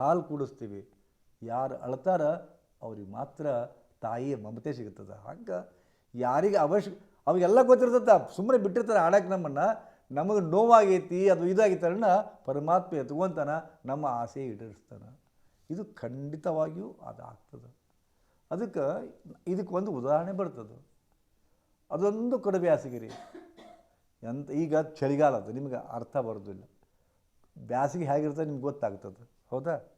ಹಾಲು ಕೂಡಿಸ್ತೀವಿ. ಯಾರು ಅಳ್ತಾರ ಅವ್ರಿಗೆ ಮಾತ್ರ ತಾಯಿಯ ಮಮತೆ ಸಿಗುತ್ತದೆ. ಹಂಗೆ ಯಾರಿಗೆ ಅವಶ್ಯ ಅವಾಗೆಲ್ಲ ಗೊತ್ತಿರ್ತದ. ಸುಮ್ಮನೆ ಬಿಟ್ಟಿರ್ತಾರೆ ಆಡಕ್ಕೆ ನಮ್ಮನ್ನು. ನಮಗೆ ನೋವಾಗೈತಿ, ಅದು ಇದಾಗಿತ್ತಾರನ್ನ ಪರಮಾತ್ಮ ಎತ್ಕೊಂತಾನ, ನಮ್ಮ ಆಸೆ ಈಡೇರಿಸ್ತಾನೆ. ಇದು ಖಂಡಿತವಾಗಿಯೂ ಅದು ಆಗ್ತದೆ ಅದಕ್ಕೆ ಇದಕ್ಕೆ ಒಂದು ಉದಾಹರಣೆ ಬರ್ತದೆ. ಅದೊಂದು ಕಡಿಮೆ ಆಸೆಗಿರಿ ಎಂತ, ಈಗ ಚಳಿಗಾಲ ಅದು, ನಿಮ್ಗೆ ಅರ್ಥ ಬರೋದಿಲ್ಲ. ಬ್ಯಾಸಿಗೆ ಹೇಗಿರ್ತದೆ ನಿಮ್ಗೆ ಗೊತ್ತಾಗ್ತದೆ. ಹೌದಾ?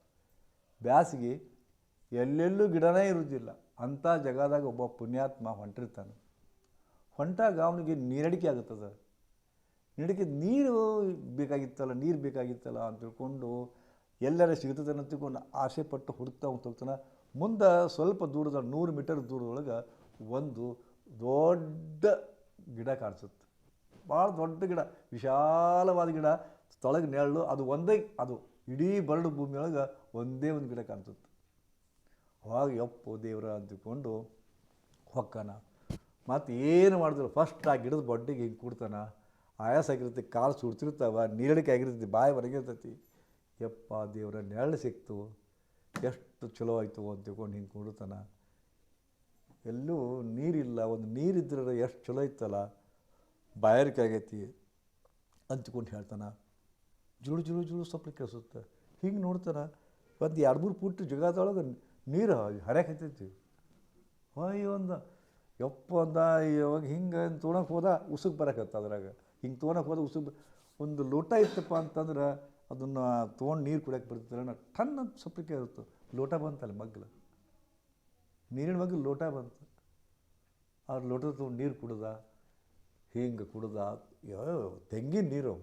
ಬ್ಯಾಸಿಗೆ ಎಲ್ಲೆಲ್ಲೂ ಗಿಡನೇ ಇರುವುದಿಲ್ಲ. ಅಂಥ ಜಗದಾಗ ಒಬ್ಬ ಪುಣ್ಯಾತ್ಮ ಹೊಂಟಿರ್ತಾನೆ. ಹೊಂಟಾಗ ಅವನಿಗೆ ನೀರಡಿಕೆ ಆಗುತ್ತದೆ ನೀರಡಿಕೆ ನೀರು ಬೇಕಾಗಿತ್ತಲ್ಲ ನೀರು ಬೇಕಾಗಿತ್ತಲ್ಲ ಅಂತ ತಿಳ್ಕೊಂಡು ಎಲ್ಲರ ಸಿಗ್ತದೆ ಅಂತ ತಿಳ್ಕೊಂಡು ಆಸೆ ಪಟ್ಟು ಹುಡುಕ್ತಾ ಹೋಗ್ತಾನೆ. ಮುಂದೆ ಸ್ವಲ್ಪ ದೂರದ ನೂರು ಮೀಟರ್ ದೂರದೊಳಗೆ ಒಂದು ದೊಡ್ಡ ಗಿಡ ಕಾಣಿಸುತ್ತೆ. ಭಾಳ ದೊಡ್ಡ ಗಿಡ, ವಿಶಾಲವಾದ ಗಿಡ. ಸ್ಥಳಕ್ಕೆ ನೆರಳು, ಅದು ಒಂದೇ, ಅದು ಇಡೀ ಬರಡು ಭೂಮಿಯೊಳಗೆ ಒಂದೇ ಒಂದು ಗಿಡ ಕಾಣಿಸುತ್ತೆ. ಅವಾಗ ಯಪ್ಪು ದೇವರ ಅಂತಿಕೊಂಡು ಹೊಕ್ಕನ. ಮತ್ತು ಏನು ಮಾಡಿದ್ರು? ಫಸ್ಟ್ ಆ ಗಿಡದ ಬಡ್ಡಿಗೆ ಹಿಂಗೆ ಕೂಡ್ತಾನ. ಆಯಾಸ ಆಗಿರ್ತೈತಿ, ಕಾಲು ಸುಡ್ತಿರ್ತಾವ, ನೀರಡಿಕೆ ಆಗಿರ್ತೈತಿ, ಬಾಯಿ ಹೊರಗಿರ್ತೈತಿ ಯಪ್ಪ ದೇವರ ನೆರಳು ಸಿಕ್ತು. ಎಷ್ಟು ಚಲೋ ಆಯಿತು ಅಂತ ಹಿಂಗೆ ಕೂಡ್ತಾನ. ಎಲ್ಲೂ ನೀರಿಲ್ಲ, ಒಂದು ನೀರಿದ್ರೆ ಎಷ್ಟು ಚಲೋ ಇತ್ತಲ್ಲ. ಬಾಯಾರಿಕೆ ಆಗೈತಿ ಅಂತ್ಕೊಂಡು ಹೇಳ್ತಾನೆ. ಜುಳು ಜುಳು ಜುಳು ಸೊಪ್ಪು ಕೇಳಿಸುತ್ತೆ ಹಿಂಗೆ ನೋಡ್ತಾರೆ. ಒಂದು ಎರಡು ಮೂರು ಪುಟ್ಟು ಜಗದೊಳಗೆ ನೀರು ಹರಿಯಾಕತ್ತೈತಿ ಅಯ್ಯೋ ಒಂದು ಯಪ್ಪ ಅಂದ. ಇವಾಗ ಹಿಂಗೆ ತೊಗೊಳಕ್ಕೆ ಹೋದ ಉಸುಕ್ ಬರಕತ್ತ ಅದ್ರಾಗ. ಹಿಂಗೆ ತೊಗೊಳಕ್ಕೆ ಹೋದ ಉಸುಕ್ ಒಂದು ಲೋಟ ಇತ್ತಪ್ಪ ಅಂತಂದ್ರೆ ಅದನ್ನು ತೊಗೊಂಡು ನೀರು ಕುಡಿಯೋಕೆ ನಾ ಟನ್ ಅಂತ ಇರುತ್ತೆ ಲೋಟ ಬಂತಲ್ಲ ಮಗ್ಗಲು ನೀರಿನ ಮಗ್ಗಲು ಲೋಟ ಬಂತು. ಆ ಲೋಟ ತೊಗೊಂಡು ನೀರು ಕುಡ್ದ. ಹಿಂಗೆ ಕುಡ್ದ. ತೆಂಗಿನ ನೀರು.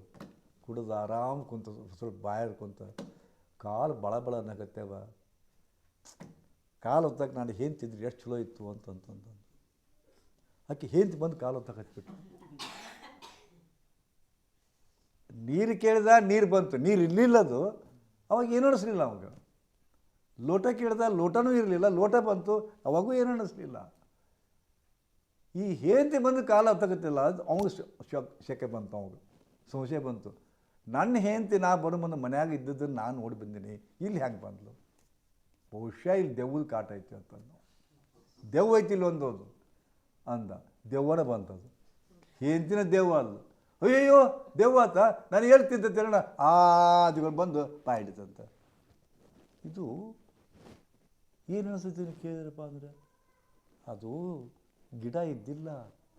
ಕುಡ್ದ ಆರಾಮ್ ಕುಂತ ಸ್ವಲ್ಪ ಬಾಯಾಗ ಕುಂತ ಕಾಲು ಬಳ ಬಳ ನಗತ್ತೇವ. ಕಾಲು ಹೊತ್ತಾಗ ನಾನು ಹೇಂತಿದ್ರಿ ಎಷ್ಟು ಚಲೋ ಇತ್ತು ಅಂತಂತಂದು. ಆಕೆ ಹೇಂತಿ ಬಂದು ಕಾಲು ಹೊತ್ತಾಗ ಹಚ್ಬಿಟ್ಟು ನೀರು ಕೇಳಿದ ನೀರು ಬಂತು. ನೀರು ಇರಲಿಲ್ಲ ಅದು ಅವಾಗ ಏನು ಅನಿಸ್ಲಿಲ್ಲ ಅವಾಗ ಲೋಟ ಕೇಳಿದ ಲೋಟನೂ ಇರಲಿಲ್ಲ. ಲೋಟ ಬಂತು. ಅವಾಗೂ ಏನು ಅನಿಸ್ಲಿಲ್ಲ. ಈ ಹೇಂತಿ ಬಂದು ಕಾಲು ಹತ್ತಕತ್ತಿಲ್ಲ. ಅದು ಅವಾಗ ಶೆಕೆ ಬಂತು ಅವಾಗ ಸಂಶಯ ಬಂತು. ನನ್ನ ಹೇಂತಿ ನಾ ಬರೋ ಮುಂದೆ ಮನ್ಯಾಗ ಇದ್ದದನ್ನು ನಾನು ನೋಡಿ ಬಂದೀನಿ. ಇಲ್ಲಿ ಹೆಂಗೆ ಬಂದ್ಲು? ಬಹುಶಃ ಇಲ್ಲಿ ದೆವ್ವದ ಕಾಟ ಐತಿ ಅಂತ ನಾವು ದೆವ್ವ ಐತಿ ಇಲ್ಲಿ ಒಂದು ಅದು ದೆವ್ವನ ಬಂತದು. ಹೇಂತಿನ ದೆವ್ವ ಅಲ್ಲ ಅಯ್ಯಯ್ಯೋ, ದೆವ್ವ ಆತ? ನಾನು ಹೇಳ್ತಿದ್ದೆ ತಿರೋಣ. ಆ ಬಂದು ಬಾಯ್ ಹಿಡಿತಂತ. ಇದು ಏನು ಅನಿಸುತ್ತೆ ಕೇಳಿದ್ರಪ್ಪ ಅಂದರೆ? ಅದು ಗಿಡ ಇದ್ದಿಲ್ಲ,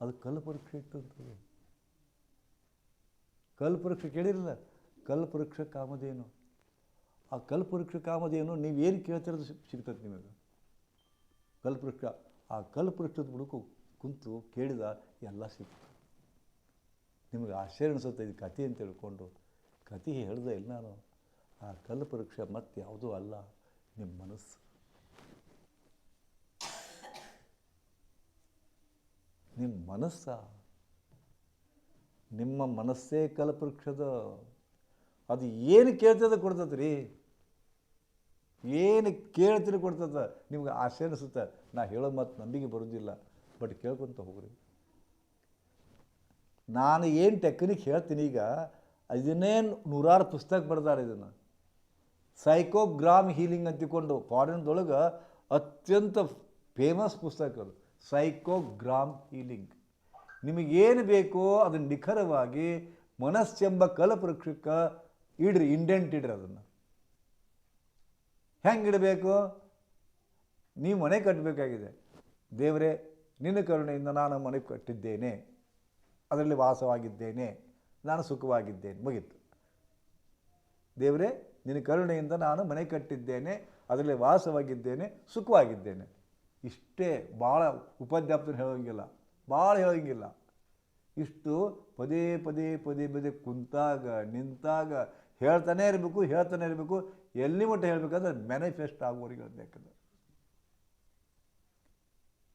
ಅದು ಕಲ್ಪರಕ್ಷೆ ಇಟ್ಟಂಥದ್ದು ಕಲ್ಪವೃಕ್ಷ ಕೇಳಿರಲ್ಲ ಕಲ್ಪವೃಕ್ಷ ಕಾಮಧೇನು. ಆ ಕಲ್ಪವೃಕ್ಷ ಕಾಮಧೇನು ಏನು ಕೇಳ್ತಿರೋದು ಸಿಗ್- ಸಿಗ್ತದೆ ನಿಮಗೆ. ಕಲ್ಪವೃಕ್ಷ, ಆ ಕಲ್ಪವೃಕ್ಷದ ಬುಡಕು ಕುಂತು ಕೇಳಿದ ಎಲ್ಲ ಸಿಗ್ತದೆ. ನಿಮಗೆ ಆಶ್ಚರ್ಯ ಅನಿಸುತ್ತೆ ಇದು ಕತೆ ಅಂತ ತಿಳ್ಕೊಂಡು. ಕತೆ ಹೇಳಿದೆ ಇಲ್ಲ ನಾನು. ಆ ಕಲ್ಪವೃಕ್ಷ ಮತ್ತೆ ಯಾವುದೂ ಅಲ್ಲ. ನಿಮ್ಮ ಮನಸ್ಸು. ನಿಮ್ಮ ಮನಸ್ಸ? ನಿಮ್ಮ ಮನಸ್ಸೇ ಕಲ್ಪವೃಕ್ಷದ, ಅದು ಏನು ಕೇಳ್ತದ ಕೊಡ್ತದೆ ರೀ ಏನು ಕೇಳ್ತೀರಿ ಕೊಡ್ತದ ನಿಮ್ಗೆ ಆಸೆ ಅನಿಸುತ್ತೆ. ನಾ ಹೇಳೋ ಮತ್ತು ನಂಬಿಕೆ ಬರೋದಿಲ್ಲ. ಬಟ್ ಕೇಳ್ಕೊತ ಹೋಗ್ರಿ. ನಾನು ಏನು ಟೆಕ್ನಿಕ್ ಹೇಳ್ತೀನಿ ಈಗ ಇದನ್ನೇ ನೂರಾರು ಪುಸ್ತಕ ಬರ್ದಾರೆ ಇದನ್ನು. ಸೈಕೋಗ್ರಾಮ್ ಹೀಲಿಂಗ್ ಅಂತಿಕೊಂಡು ಫಾರಿನ್ದೊಳಗೆ ಅತ್ಯಂತ ಫೇಮಸ್ ಪುಸ್ತಕ ಅದು. ಸೈಕೋಗ್ರಾಮ್ ಹೀಲಿಂಗ್ ನಿಮಗೇನು ಬೇಕೋ ಅದನ್ನು ನಿಖರವಾಗಿ ಮನಸ್ಸೆಂಬ ಕಲಪೃಕ್ಷಕ್ಕೆ ಇಡ್ರಿ ಇಂಡೆಂಟ್ ಇಡ್ರಿ ಅದನ್ನು. ಹೆಂಗೆ ಇಡಬೇಕು? ನೀವು ಮನೆ ಕಟ್ಟಬೇಕಾಗಿದೆ ದೇವರೇ, ನಿನ್ನ ಕರುಣೆಯಿಂದ ನಾನು ಮನೆ ಕಟ್ಟಿದ್ದೇನೆ. ಅದರಲ್ಲಿ ವಾಸವಾಗಿದ್ದೇನೆ. ನಾನು ಸುಖವಾಗಿದ್ದೇನೆ. ಮುಗೀತು. ದೇವರೇ, ನಿನ್ನ ಕರುಣೆಯಿಂದ ನಾನು ಮನೆ ಕಟ್ಟಿದ್ದೇನೆ. ಅದರಲ್ಲಿ ವಾಸವಾಗಿದ್ದೇನೆ. ಸುಖವಾಗಿದ್ದೇನೆ. ಇಷ್ಟೇ ಭಾಳ ಉಪಾಧ್ಯಾಪ್ತನ ಹೇಳೋಂಗಿಲ್ಲ. ಭಾಳ ಹೇಳೋಂಗಿಲ್ಲ. ಇಷ್ಟು ಪದೇ ಪದೇ ಪದೇ ಪದೇ ಕುಂತಾಗ, ನಿಂತಾಗ ಹೇಳ್ತಾನೆ ಇರಬೇಕು ಹೇಳ್ತಾನೆ ಇರಬೇಕು, ಎಲ್ಲಿ ಮಟ್ಟ ಹೇಳಬೇಕಂದ್ರೆ ಮ್ಯಾನಿಫೆಸ್ಟ್ ಆಗುವವರಿಗೆ ಹೇಳ್ಬೇಕಂದ್ರೆ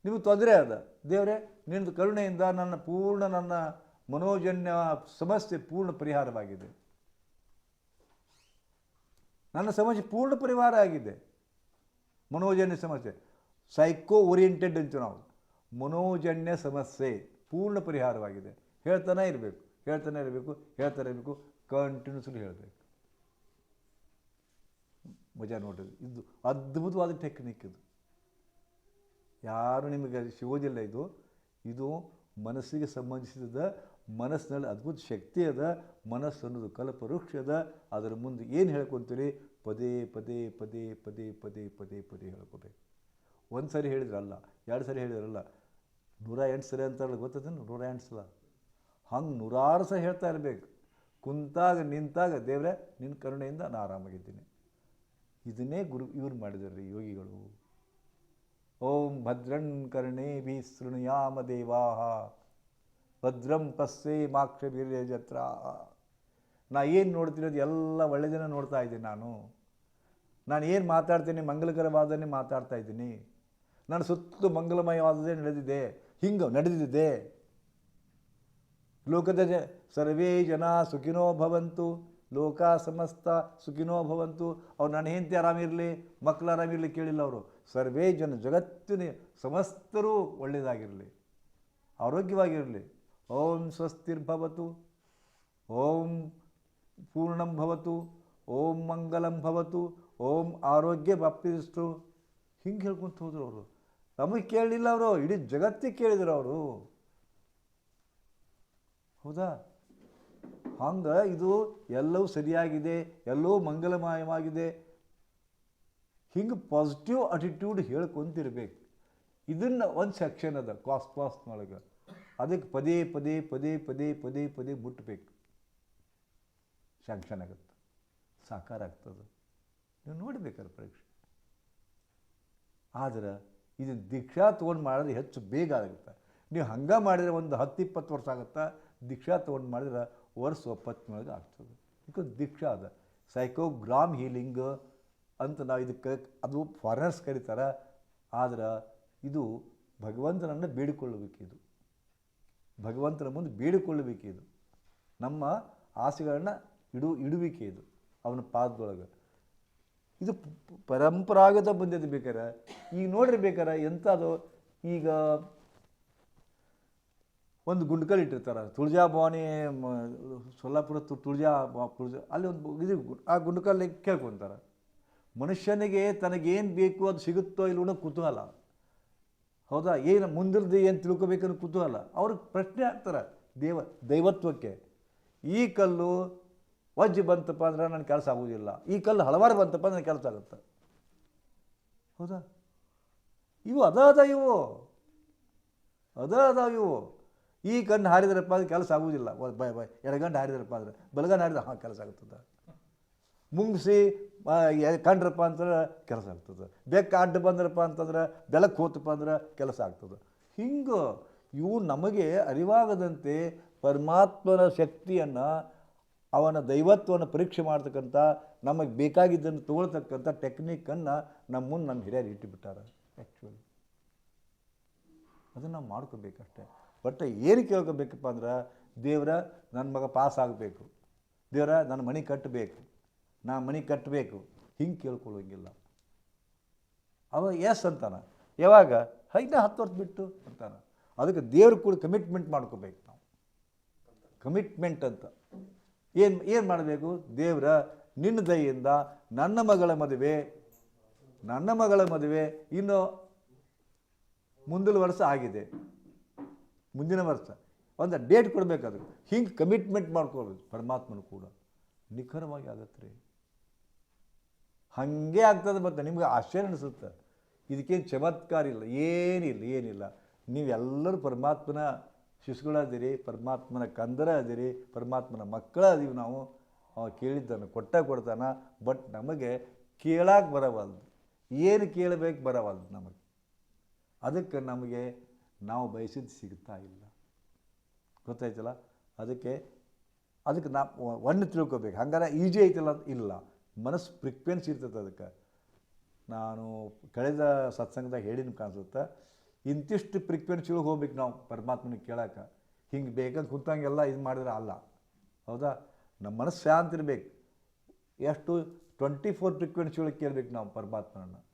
ನಿಮಗೆ ತೊಂದರೆ ಅದ? ದೇವರೇ ನಿನ್ನ ಕರುಣೆಯಿಂದ ನನ್ನ ಪೂರ್ಣ ನನ್ನ ಮನೋಜನ್ಯ ಸಮಸ್ಯೆ ಪೂರ್ಣ ಪರಿಹಾರವಾಗಿದೆ. ನನ್ನ ಸಮಸ್ಯೆ ಪೂರ್ಣ ಪರಿಹಾರ ಆಗಿದೆ. ಮನೋಜನ್ಯ ಸಮಸ್ಯೆ. ಸೈಕೋ ಓರಿಯೆಂಟೆಡ್ ಅಂತೀವಿ ನಾವು. ಮನೋಜನ್ಯ ಸಮಸ್ಯೆ ಪೂರ್ಣ ಪರಿಹಾರವಾಗಿದೆ. ಹೇಳ್ತಾನೆ ಇರಬೇಕು. ಹೇಳ್ತಾನೆ ಇರಬೇಕು. ಹೇಳ್ತಾನೆ ಇರಬೇಕು. ಕಂಟಿನ್ಯೂಸ್ಲಿ ಹೇಳಬೇಕು. ಮಜಾ ನೋಡಿರಿ. ಇದು ಅದ್ಭುತವಾದ ಟೆಕ್ನಿಕ್ ಇದು. ಯಾರು ನಿಮಗೆ ಸಿಗೋದಿಲ್ಲ ಇದು. ಇದು ಮನಸ್ಸಿಗೆ ಸಂಬಂಧಿಸಿದ, ಮನಸ್ಸಿನಲ್ಲಿ ಅದ್ಭುತ ಶಕ್ತಿ ಅದ, ಮನಸ್ಸು ಅನ್ನೋದು ಕಲ್ಪವೃಕ್ಷ ಅದ. ಅದರ ಮುಂದೆ ಏನು ಹೇಳ್ಕೊತೀರಿ ಪದೇ ಪದೇ ಪದೇ ಪದೇ ಪದೇ ಪದೇ ಪದೇ ಹೇಳ್ಕೋಬೇಕು. ಒಂದು ಸರಿ ಹೇಳಿದ್ರಲ್ಲ, ಎರಡು ಸರಿ ಹೇಳಿದ್ರಲ್ಲ ನೂರ ಎಂಟು ಸರಿ ಅಂತಾರಲ್ಲ ಗೊತ್ತದೇನು? ನೂರ ಎಂಟು ಸಲ. ಹಂಗೆ ನೂರಾರು ಸಹ ಹೇಳ್ತಾ ಇರಬೇಕು. ಕುಂತಾಗ, ನಿಂತಾಗ, ದೇವ್ರೆ ನಿನ್ನ ಕರುಣೆಯಿಂದ ನಾನು ಆರಾಮಾಗಿದ್ದೀನಿ. ಇದನ್ನೇ ಗುರು, ಇವ್ರು ಮಾಡಿದಾರೆ ಯೋಗಿಗಳು. ಓಂ ಭದ್ರಣ್ ಕರ್ಣೇ ಭೀ ಶೃಣುಯಾಮ ದೇವಾ ಭದ್ರಂ ಪಸ್ಸೇ ಮಾಕ್ಷವೀರ್ಯ ಜತ್ರ. ನಾ ಏನು ನೋಡ್ತೀನಿ ಅದು ಎಲ್ಲ ಒಳ್ಳೆಯದನ್ನ ನೋಡ್ತಾ ಇದ್ದೀನಿ ನಾನು. ನಾನು ಏನು ಮಾತಾಡ್ತೀನಿ? ಮಂಗಲಕರವಾದನ್ನೇ ಮಾತಾಡ್ತಾ ಇದ್ದೀನಿ. ನನ್ನ ಸುತ್ತ ಮಂಗಲಮಯವಾದದೇ ನಡೆದಿದೆ. ಹಿಂಗೆ ನಡೆದಿದೆ. ಲೋಕದ ಜ, ಸರ್ವೇ ಜನ ಸುಖಿನೋ ಭವಂತು, ಲೋಕ ಸಮಸ್ತ ಸುಖಿನೋ ಭವಂತು. ಅವ್ರು ನನ್ನ ಹೆಂಡತಿ ಆರಾಮಿರಲಿ ಮಕ್ಕಳು ಆರಾಮಿರಲಿ ಕೇಳಿಲ್ಲ ಅವರು. ಸರ್ವೇ ಜನ ಜಗತ್ತಿನ ಸಮಸ್ತರೂ ಒಳ್ಳೆಯದಾಗಿರಲಿ ಆರೋಗ್ಯವಾಗಿರಲಿ. ಓಂ ಸ್ವಸ್ತಿರ್ಭವತು, ಓಂ ಪೂರ್ಣಂ ಭವತು, ಓಂ ಮಂಗಲಂ ಭವತು, ಓಂ ಆರೋಗ್ಯ ಪ್ರಾಪ್ತಿಸ್ತು ಹಿಂಗೆ ಹೇಳ್ಕೊಂತ ಹೋದರು ಅವರು. ನಮಗೆ ಕೇಳಲಿಲ್ಲ ಅವರು. ಇಡೀ ಜಗತ್ತಿಗೆ ಕೇಳಿದ್ರು ಅವರು. ಹೌದಾ? ಹಂಗೆ ಇದು ಎಲ್ಲವೂ ಸರಿಯಾಗಿದೆ, ಎಲ್ಲವೂ ಮಂಗಲಮಯವಾಗಿದೆ. ಹಿಂಗೆ ಪಾಸಿಟಿವ್ ಅಟಿಟ್ಯೂಡ್ ಹೇಳ್ಕೊಂತಿರ್ಬೇಕು. ಇದನ್ನು ಒಂದು ಸೆಕ್ಷನ್ ಅದ ಕಾಸ್ ಪಾಸ್ನೊಳಗೆ ಅದಕ್ಕೆ ಪದೇ ಪದೇ ಪದೇ ಪದೇ ಪದೇ ಪದೇ ಮುಟ್ಟಬೇಕು ಸ್ಯಾಂಕ್ಷನ್ ಆಗುತ್ತೆ. ಸಾಕಾರ ಆಗ್ತದೆ ನೀವು ನೋಡ್ಬೇಕಾರೆ ಪರೀಕ್ಷೆ. ಆದ್ರೆ ಇದು ದೀಕ್ಷಾ ತೊಗೊಂಡು ಮಾಡಿದ್ರೆ ಹೆಚ್ಚು ಬೇಗ ಆಗುತ್ತೆ. ನೀವು ಹಂಗೆ ಮಾಡಿದರೆ ಒಂದು ಹತ್ತು, ಇಪ್ಪತ್ತು ವರ್ಷ ಆಗುತ್ತಾ? ದೀಕ್ಷಾ ತೊಗೊಂಡು ಮಾಡಿದ್ರೆ ವರ್ಷ ಒಪ್ಪತ್ತಿನೊಳಗೆ ಆಗ್ತದೆ. ಇದು ದೀಕ್ಷಾ ಅದ. ಸೈಕೋಗ್ರಾಮ್ ಹೀಲಿಂಗ್ ಅಂತ ನಾವು ಇದಕ್ಕೆ ಅದು ಫಾರಿನರ್ಸ್ ಕರೀತಾರೆ. ಆದ್ರೆ ಇದು ಭಗವಂತನನ್ನು ಬೇಡಿಕೊಳ್ಳಬೇಕಿದು. ಭಗವಂತನ ಮುಂದೆ ಬೇಡಿಕೊಳ್ಳಬೇಕಿದು. ನಮ್ಮ ಆಸೆಗಳನ್ನ ಇಡು, ಇಡುವಿಕೆ ಇದು. ಅವನ ಪಾದದೊಳಗೆ. ಇದು ಪರಂಪರಾಗತ ಬಂದಿದ್ದು ಬೇಕಾರೆ? ಈಗ ನೋಡ್ರಿ ಬೇಕಾರೆ ಎಂಥದ್ದು ಈಗ ಒಂದು ಗುಂಡ್ಕಲ್ ಇಟ್ಟಿರ್ತಾರೆ. ತುಳಜಾ ಭವಾನಿ ಸೊಲ್ಲಾಪುರ ತುಳಜಾ ತುಳಜಾ, ಅಲ್ಲಿ ಒಂದು ಇದು ಆ ಗುಂಡ್ಕಲ್ಲಿ ಕೇಳ್ಕೊತಾರೆ. ಮನುಷ್ಯನಿಗೆ ತನಗೇನು ಬೇಕು ಅದು ಸಿಗುತ್ತೋ ಇಲ್ಲ ಅನ್ನೋ ಕುತೂಹಲ. ಹೌದಾ? ಏನು ಮುಂದಿರ್ದು ಏನು ತಿಳ್ಕೊಬೇಕನ್ನೋ ಕುತೂಹಲ. ಅವ್ರಿಗೆ ಪ್ರಶ್ನೆ ಆಗ್ತಾರೆ ದೇವ, ದೈವತ್ವಕ್ಕೆ. ಈ ಕಲ್ಲು ವಜ್ಜಿ ಬಂತಪ್ಪ ಅಂದ್ರೆ ನನ್ನ ಕೆಲಸ ಆಗುವುದಿಲ್ಲ ಈ ಕಲ್ಲು ಹಲವಾರು ಬಂತಪ್ಪ ನನ್ನ ಕೆಲಸ ಆಗುತ್ತೆ. ಹೌದಾ? ಇವು ಅದ ಅದ ಇವು. ಅದ ಇವು. ಈ ಕಣ್ಣು ಹಾರಿದ್ರಪ್ಪ ಅಂದ್ರೆ ಕೆಲಸ ಆಗೋದಿಲ್ಲ. ಬೈ ಬೈ ಎಡಗಂಡು ಹಾರಿದ್ರಪ್ಪ ಅಂದ್ರೆ ಬಲಗಂಡು ಹಾರಿದ್ರೆ ಹಾಂ, ಕೆಲಸ ಆಗ್ತದೆ ಮುಂಗಿಸಿ ಕಂಡ್ರಪ್ಪ ಅಂತಂದ್ರೆ ಕೆಲಸ ಆಗ್ತದೆ. ಬೆಕ್ಕ ಅಡ್ಡ ಬಂದ್ರಪ್ಪ ಅಂತಂದ್ರೆ, ಬೆಳಕು ಹೋತಪ್ಪ ಅಂದ್ರೆ ಕೆಲಸ ಆಗ್ತದೆ. ಹಿಂಗೆ ಇವು ನಮಗೆ ಅರಿವಾಗದಂತೆ ಪರಮಾತ್ಮನ ಶಕ್ತಿಯನ್ನು ಅವನ ದೈವತ್ವವನ್ನು ಪರೀಕ್ಷೆ ಮಾಡ್ತಕ್ಕಂಥ, ನಮಗೆ ಬೇಕಾಗಿದ್ದನ್ನು ತೊಗೊಳ್ತಕ್ಕಂಥ ಟೆಕ್ನಿಕನ್ನು ನಮ್ಮ ಮುಂದೆ ನಮ್ಮ ಹಿರಿಯರು ಇಟ್ಟುಬಿಟ್ಟಾರೆ ಆ್ಯಕ್ಚುಲಿ ಅದನ್ನು ನಾವು ಮಾಡ್ಕೋಬೇಕಷ್ಟೆ. ಬಟ್ ಏನು ಕೇಳ್ಕೋಬೇಕಪ್ಪ ಅಂದ್ರೆ, ದೇವರ ನನ್ನ ಮಗ ಪಾಸ್ ಆಗಬೇಕು. ದೇವರ ನನ್ನ ಮನೆ ಕಟ್ಟಬೇಕು. ನಾ ಮನೆ ಕಟ್ಟಬೇಕು. ಹಿಂಗೆ ಕೇಳ್ಕೊಳ್ಳೋಂಗಿಲ್ಲ. ಅವ ಎಸ್ ಅಂತಾನೆ. ಯಾವಾಗ? ಹೈನ ಹತ್ತು ವರ್ಷ ಬಿಟ್ಟು ಅಂತಾನೆ. ಅದಕ್ಕೆ ದೇವ್ರ ಕೂಡ ಕಮಿಟ್ಮೆಂಟ್ ಮಾಡ್ಕೋಬೇಕು ನಾವು. ಕಮಿಟ್ಮೆಂಟ್ ಅಂತ. ಏನು ಏನು ಮಾಡಬೇಕು? ದೇವರ, ನಿನ್ನ ದಯಿಂದ ನನ್ನ ಮಗಳ ಮದುವೆ, ನನ್ನ ಮಗಳ ಮದುವೆ ಇನ್ನು ಮುಂದಿನ ವರ್ಷ ಆಗಿದೆ. ಮುಂದಿನ ವರ್ಷ. ಒಂದು ಡೇಟ್ ಕೊಡಬೇಕಾದ್ರೆ ಹಿಂಗೆ ಕಮಿಟ್ಮೆಂಟ್ ಮಾಡ್ಕೊಳ್ಬೇಕು. ಪರಮಾತ್ಮನು ಕೂಡ. ನಿಖರವಾಗಿ ಆಗತ್ತೆ ರೀ. ಹಾಗೆ ಆಗ್ತದೆ ಮತ್ತು ನಿಮ್ಗೆ ಆಶ್ಚರ್ಯ ಅನಿಸುತ್ತೆ. ಇದಕ್ಕೇನು ಚಮತ್ಕಾರ ಇಲ್ಲ. ಏನಿಲ್ಲ ಏನಿಲ್ಲ. ನೀವೆಲ್ಲರೂ ಪರಮಾತ್ಮನ ಶಿಶುಗಳದಿರಿ ಪರಮಾತ್ಮನ ಕಂದರ ಅದಿರಿ ಪರಮಾತ್ಮನ ಮಕ್ಕಳಾದೀವಿ ನಾವು. ಅವ ಕೇಳಿದ್ದನ್ನು ಕೊಟ್ಟ ಕೊಡ್ತಾನೆ ಬಟ್ ನಮಗೆ ಕೇಳಕ್ಕೆ ಬರವಲ್ದು. ಏನು ಕೇಳಬೇಕು ಬರವಲ್ದು ನಮಗೆ. ಅದಕ್ಕೆ ನಮಗೆ ನಾವು ಬಯಸಿದ್ದು ಸಿಗ್ತಾ ಇಲ್ಲ. ಗೊತ್ತಾಯ್ತಲ್ಲ? ಅದಕ್ಕೆ ಅದಕ್ಕೆ ನಾ ಒಂದು ತಿಳ್ಕೊಬೇಕು. ಹಂಗಾರೆ ಈಜಿ ಐತಲ್ಲ? ಇಲ್ಲ. ಮನಸ್ಸು ಫ್ರಿಕ್ವೆನ್ಸಿ ಇರ್ತದೆ ಅದಕ್ಕೆ. ನಾನು ಕಳೆದ ಸತ್ಸಂಗದಾಗ ಹೇಳಿನ ಕಾಣಿಸುತ್ತೆ? ಇಂತಿಷ್ಟು ಫ್ರೀಕ್ವೆನ್ಸಿ ಒಳಗೆ ಹೋಗ್ಬೇಕು ನಾವು ಪರಮಾತ್ಮನಿಗೆ ಕೇಳಕ್ಕೆ ಹಿಂಗೆ ಬೇಕಂತ ಕುಂತಂಗೆಲ್ಲ ಇದು ಮಾಡಿದ್ರೆ ಅಲ್ಲ. ಹೌದಾ? ನಮ್ಮ ಮನಸ್ಸು ಶಾಂತ ಇರಬೇಕು. ಎಷ್ಟು ಟ್ವೆಂಟಿ ಫೋರ್ ಫ್ರೀಕ್ವೆನ್ಸಿ ಒಳಗೆ ಕೇಳಬೇಕು ನಾವು ಪರಮಾತ್ಮನನ್ನು.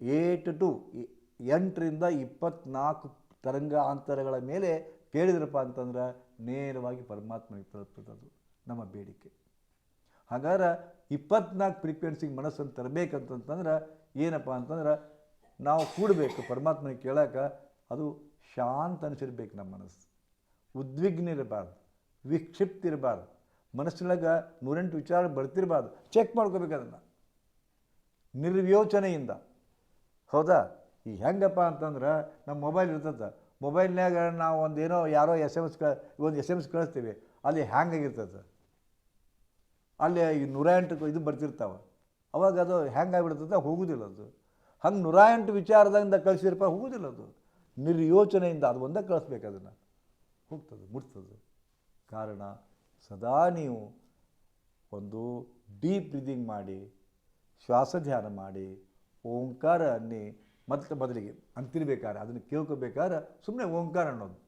ಏಟ್ ಟು ಎಂಟರಿಂದ ಇಪ್ಪತ್ನಾಲ್ಕು ತರಂಗಾಂತರಗಳ ಮೇಲೆ ಕೇಳಿದ್ರಪ್ಪ ಅಂತಂದ್ರೆ ನೇರವಾಗಿ ಪರಮಾತ್ಮನಿಗೆ ಅದು ನಮ್ಮ ಬೇಡಿಕೆ. ಹಾಗಾದ್ರೆ ಇಪ್ಪತ್ನಾಲ್ಕು ಫ್ರೀಕ್ವೆನ್ಸಿಗೆ ಮನಸ್ಸನ್ನು ತರಬೇಕಂತಂತಂದ್ರೆ ಏನಪ್ಪ ಅಂತಂದ್ರೆ ನಾವು ಕೂಡಬೇಕು ಪರಮಾತ್ಮನಿಗೆ ಕೇಳೋಕೆ ಅದು ಶಾಂತ ಅನಿಸಿರ್ಬೇಕು ನಮ್ಮ ಮನಸ್ಸು. ಉದ್ವಿಗ್ನ ಇರಬಾರ್ದು, ವಿಕ್ಷಿಪ್ತ ಇರಬಾರ್ದು. ಮನಸ್ಸಿನೊಳಗೆ ನೂರೆಂಟು ವಿಚಾರ ಬರ್ತಿರಬಾರ್ದು. ಚೆಕ್ ಮಾಡ್ಕೋಬೇಕು ಅದನ್ನು. ನಿರ್ವ್ಯೋಚನೆಯಿಂದ. ಹೌದಾ? ಈಗ ಹೆಂಗಪ್ಪ ಅಂತಂದ್ರೆ ನಮ್ಮ ಮೊಬೈಲ್ ಇರ್ತದೆ. ಮೊಬೈಲ್ನಾಗ ನಾವು ಒಂದೇನೋ ಯಾರೋ ಎಸ್ ಎಂ ಎಸ್ ಒಂದು ಎಸ್ ಎಂ ಎಸ್ ಕಳಿಸ್ತೀವಿ. ಅಲ್ಲಿ ಹ್ಯಾಂಗ್ ಆಗಿರ್ತದೆ. ಅಲ್ಲಿ ಈ ನೂರ ಎಂಟು ಇದು ಬರ್ತಿರ್ತಾವೆ. ಅವಾಗ ಅದು ಹ್ಯಾಂಗ್ ಆಗಿಬಿಡ್ತದೆ, ಹೋಗೋದಿಲ್ಲ ಅದು. ಹಂಗೆ ನೂರ ಎಂಟು ವಿಚಾರದಿಂದ ಕಳಿಸಿರಪ್ಪ ಹೋಗೋದಿಲ್ಲ ಅದು. ನಿರ್ಯೋಚನೆಯಿಂದ ಅದು ಒಂದೇ ಕಳಿಸ್ಬೇಕು ಅದನ್ನು. ಹೋಗ್ತದೆ, ಮುಟ್ತದೆ. ಕಾರಣ, ಸದಾ ನೀವು ಒಂದು ಡೀಪ್ ಬ್ರೀದಿಂಗ್ ಮಾಡಿ, ಶ್ವಾಸ ಧ್ಯಾನ ಮಾಡಿ, ಓಂಕಾರ ಅನ್ನಿ, ಮತ್ತೆ ಬದಲಿಗೆ ಅಂತಿರ್ಬೇಕಾದ್ರೆ, ಅದನ್ನು ಕೇಳ್ಕೋಬೇಕಾದ್ರೆ ಸುಮ್ಮನೆ ಓಂಕಾರ ಅನ್ನೋದು.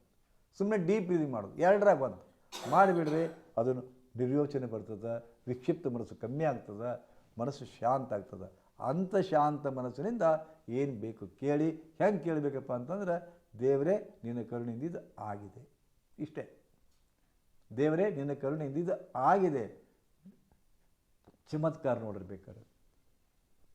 ಸುಮ್ಮನೆ ಡೀಪ್ ಬ್ರೀದಿಂಗ್ ಮಾಡೋದು. ಎರಡರಾಗ ಬಂತು. ಮಾಡಿಬಿಡ್ರಿ, ಅದನ್ನು ನಿರ್ಯೋಚನೆ ಬರ್ತದೆ, ವಿಕ್ಷಿಪ್ತ ಮನಸ್ಸು ಕಮ್ಮಿ ಆಗ್ತದೆ, ಮನಸ್ಸು ಶಾಂತ ಆಗ್ತದೆ. ಅಂಥ ಶಾಂತ ಮನಸ್ಸಿನಿಂದ ಏನು ಬೇಕು ಕೇಳಿ, ಹೆಂಗೆ ಕೇಳಬೇಕಪ್ಪ ಅಂತಂದ್ರೆ, ದೇವರೇ, ನಿನ್ನ ಕರುಣೆಯಿಂದ ಆಗಿದೆ. ಇಷ್ಟೇ. ದೇವರೇ, ನಿನ್ನ ಕರುಣೆಯಿಂದ ಆಗಿದೆ. ಚಮತ್ಕಾರ ನೋಡಿರ್ಬೇಕಾರೆ.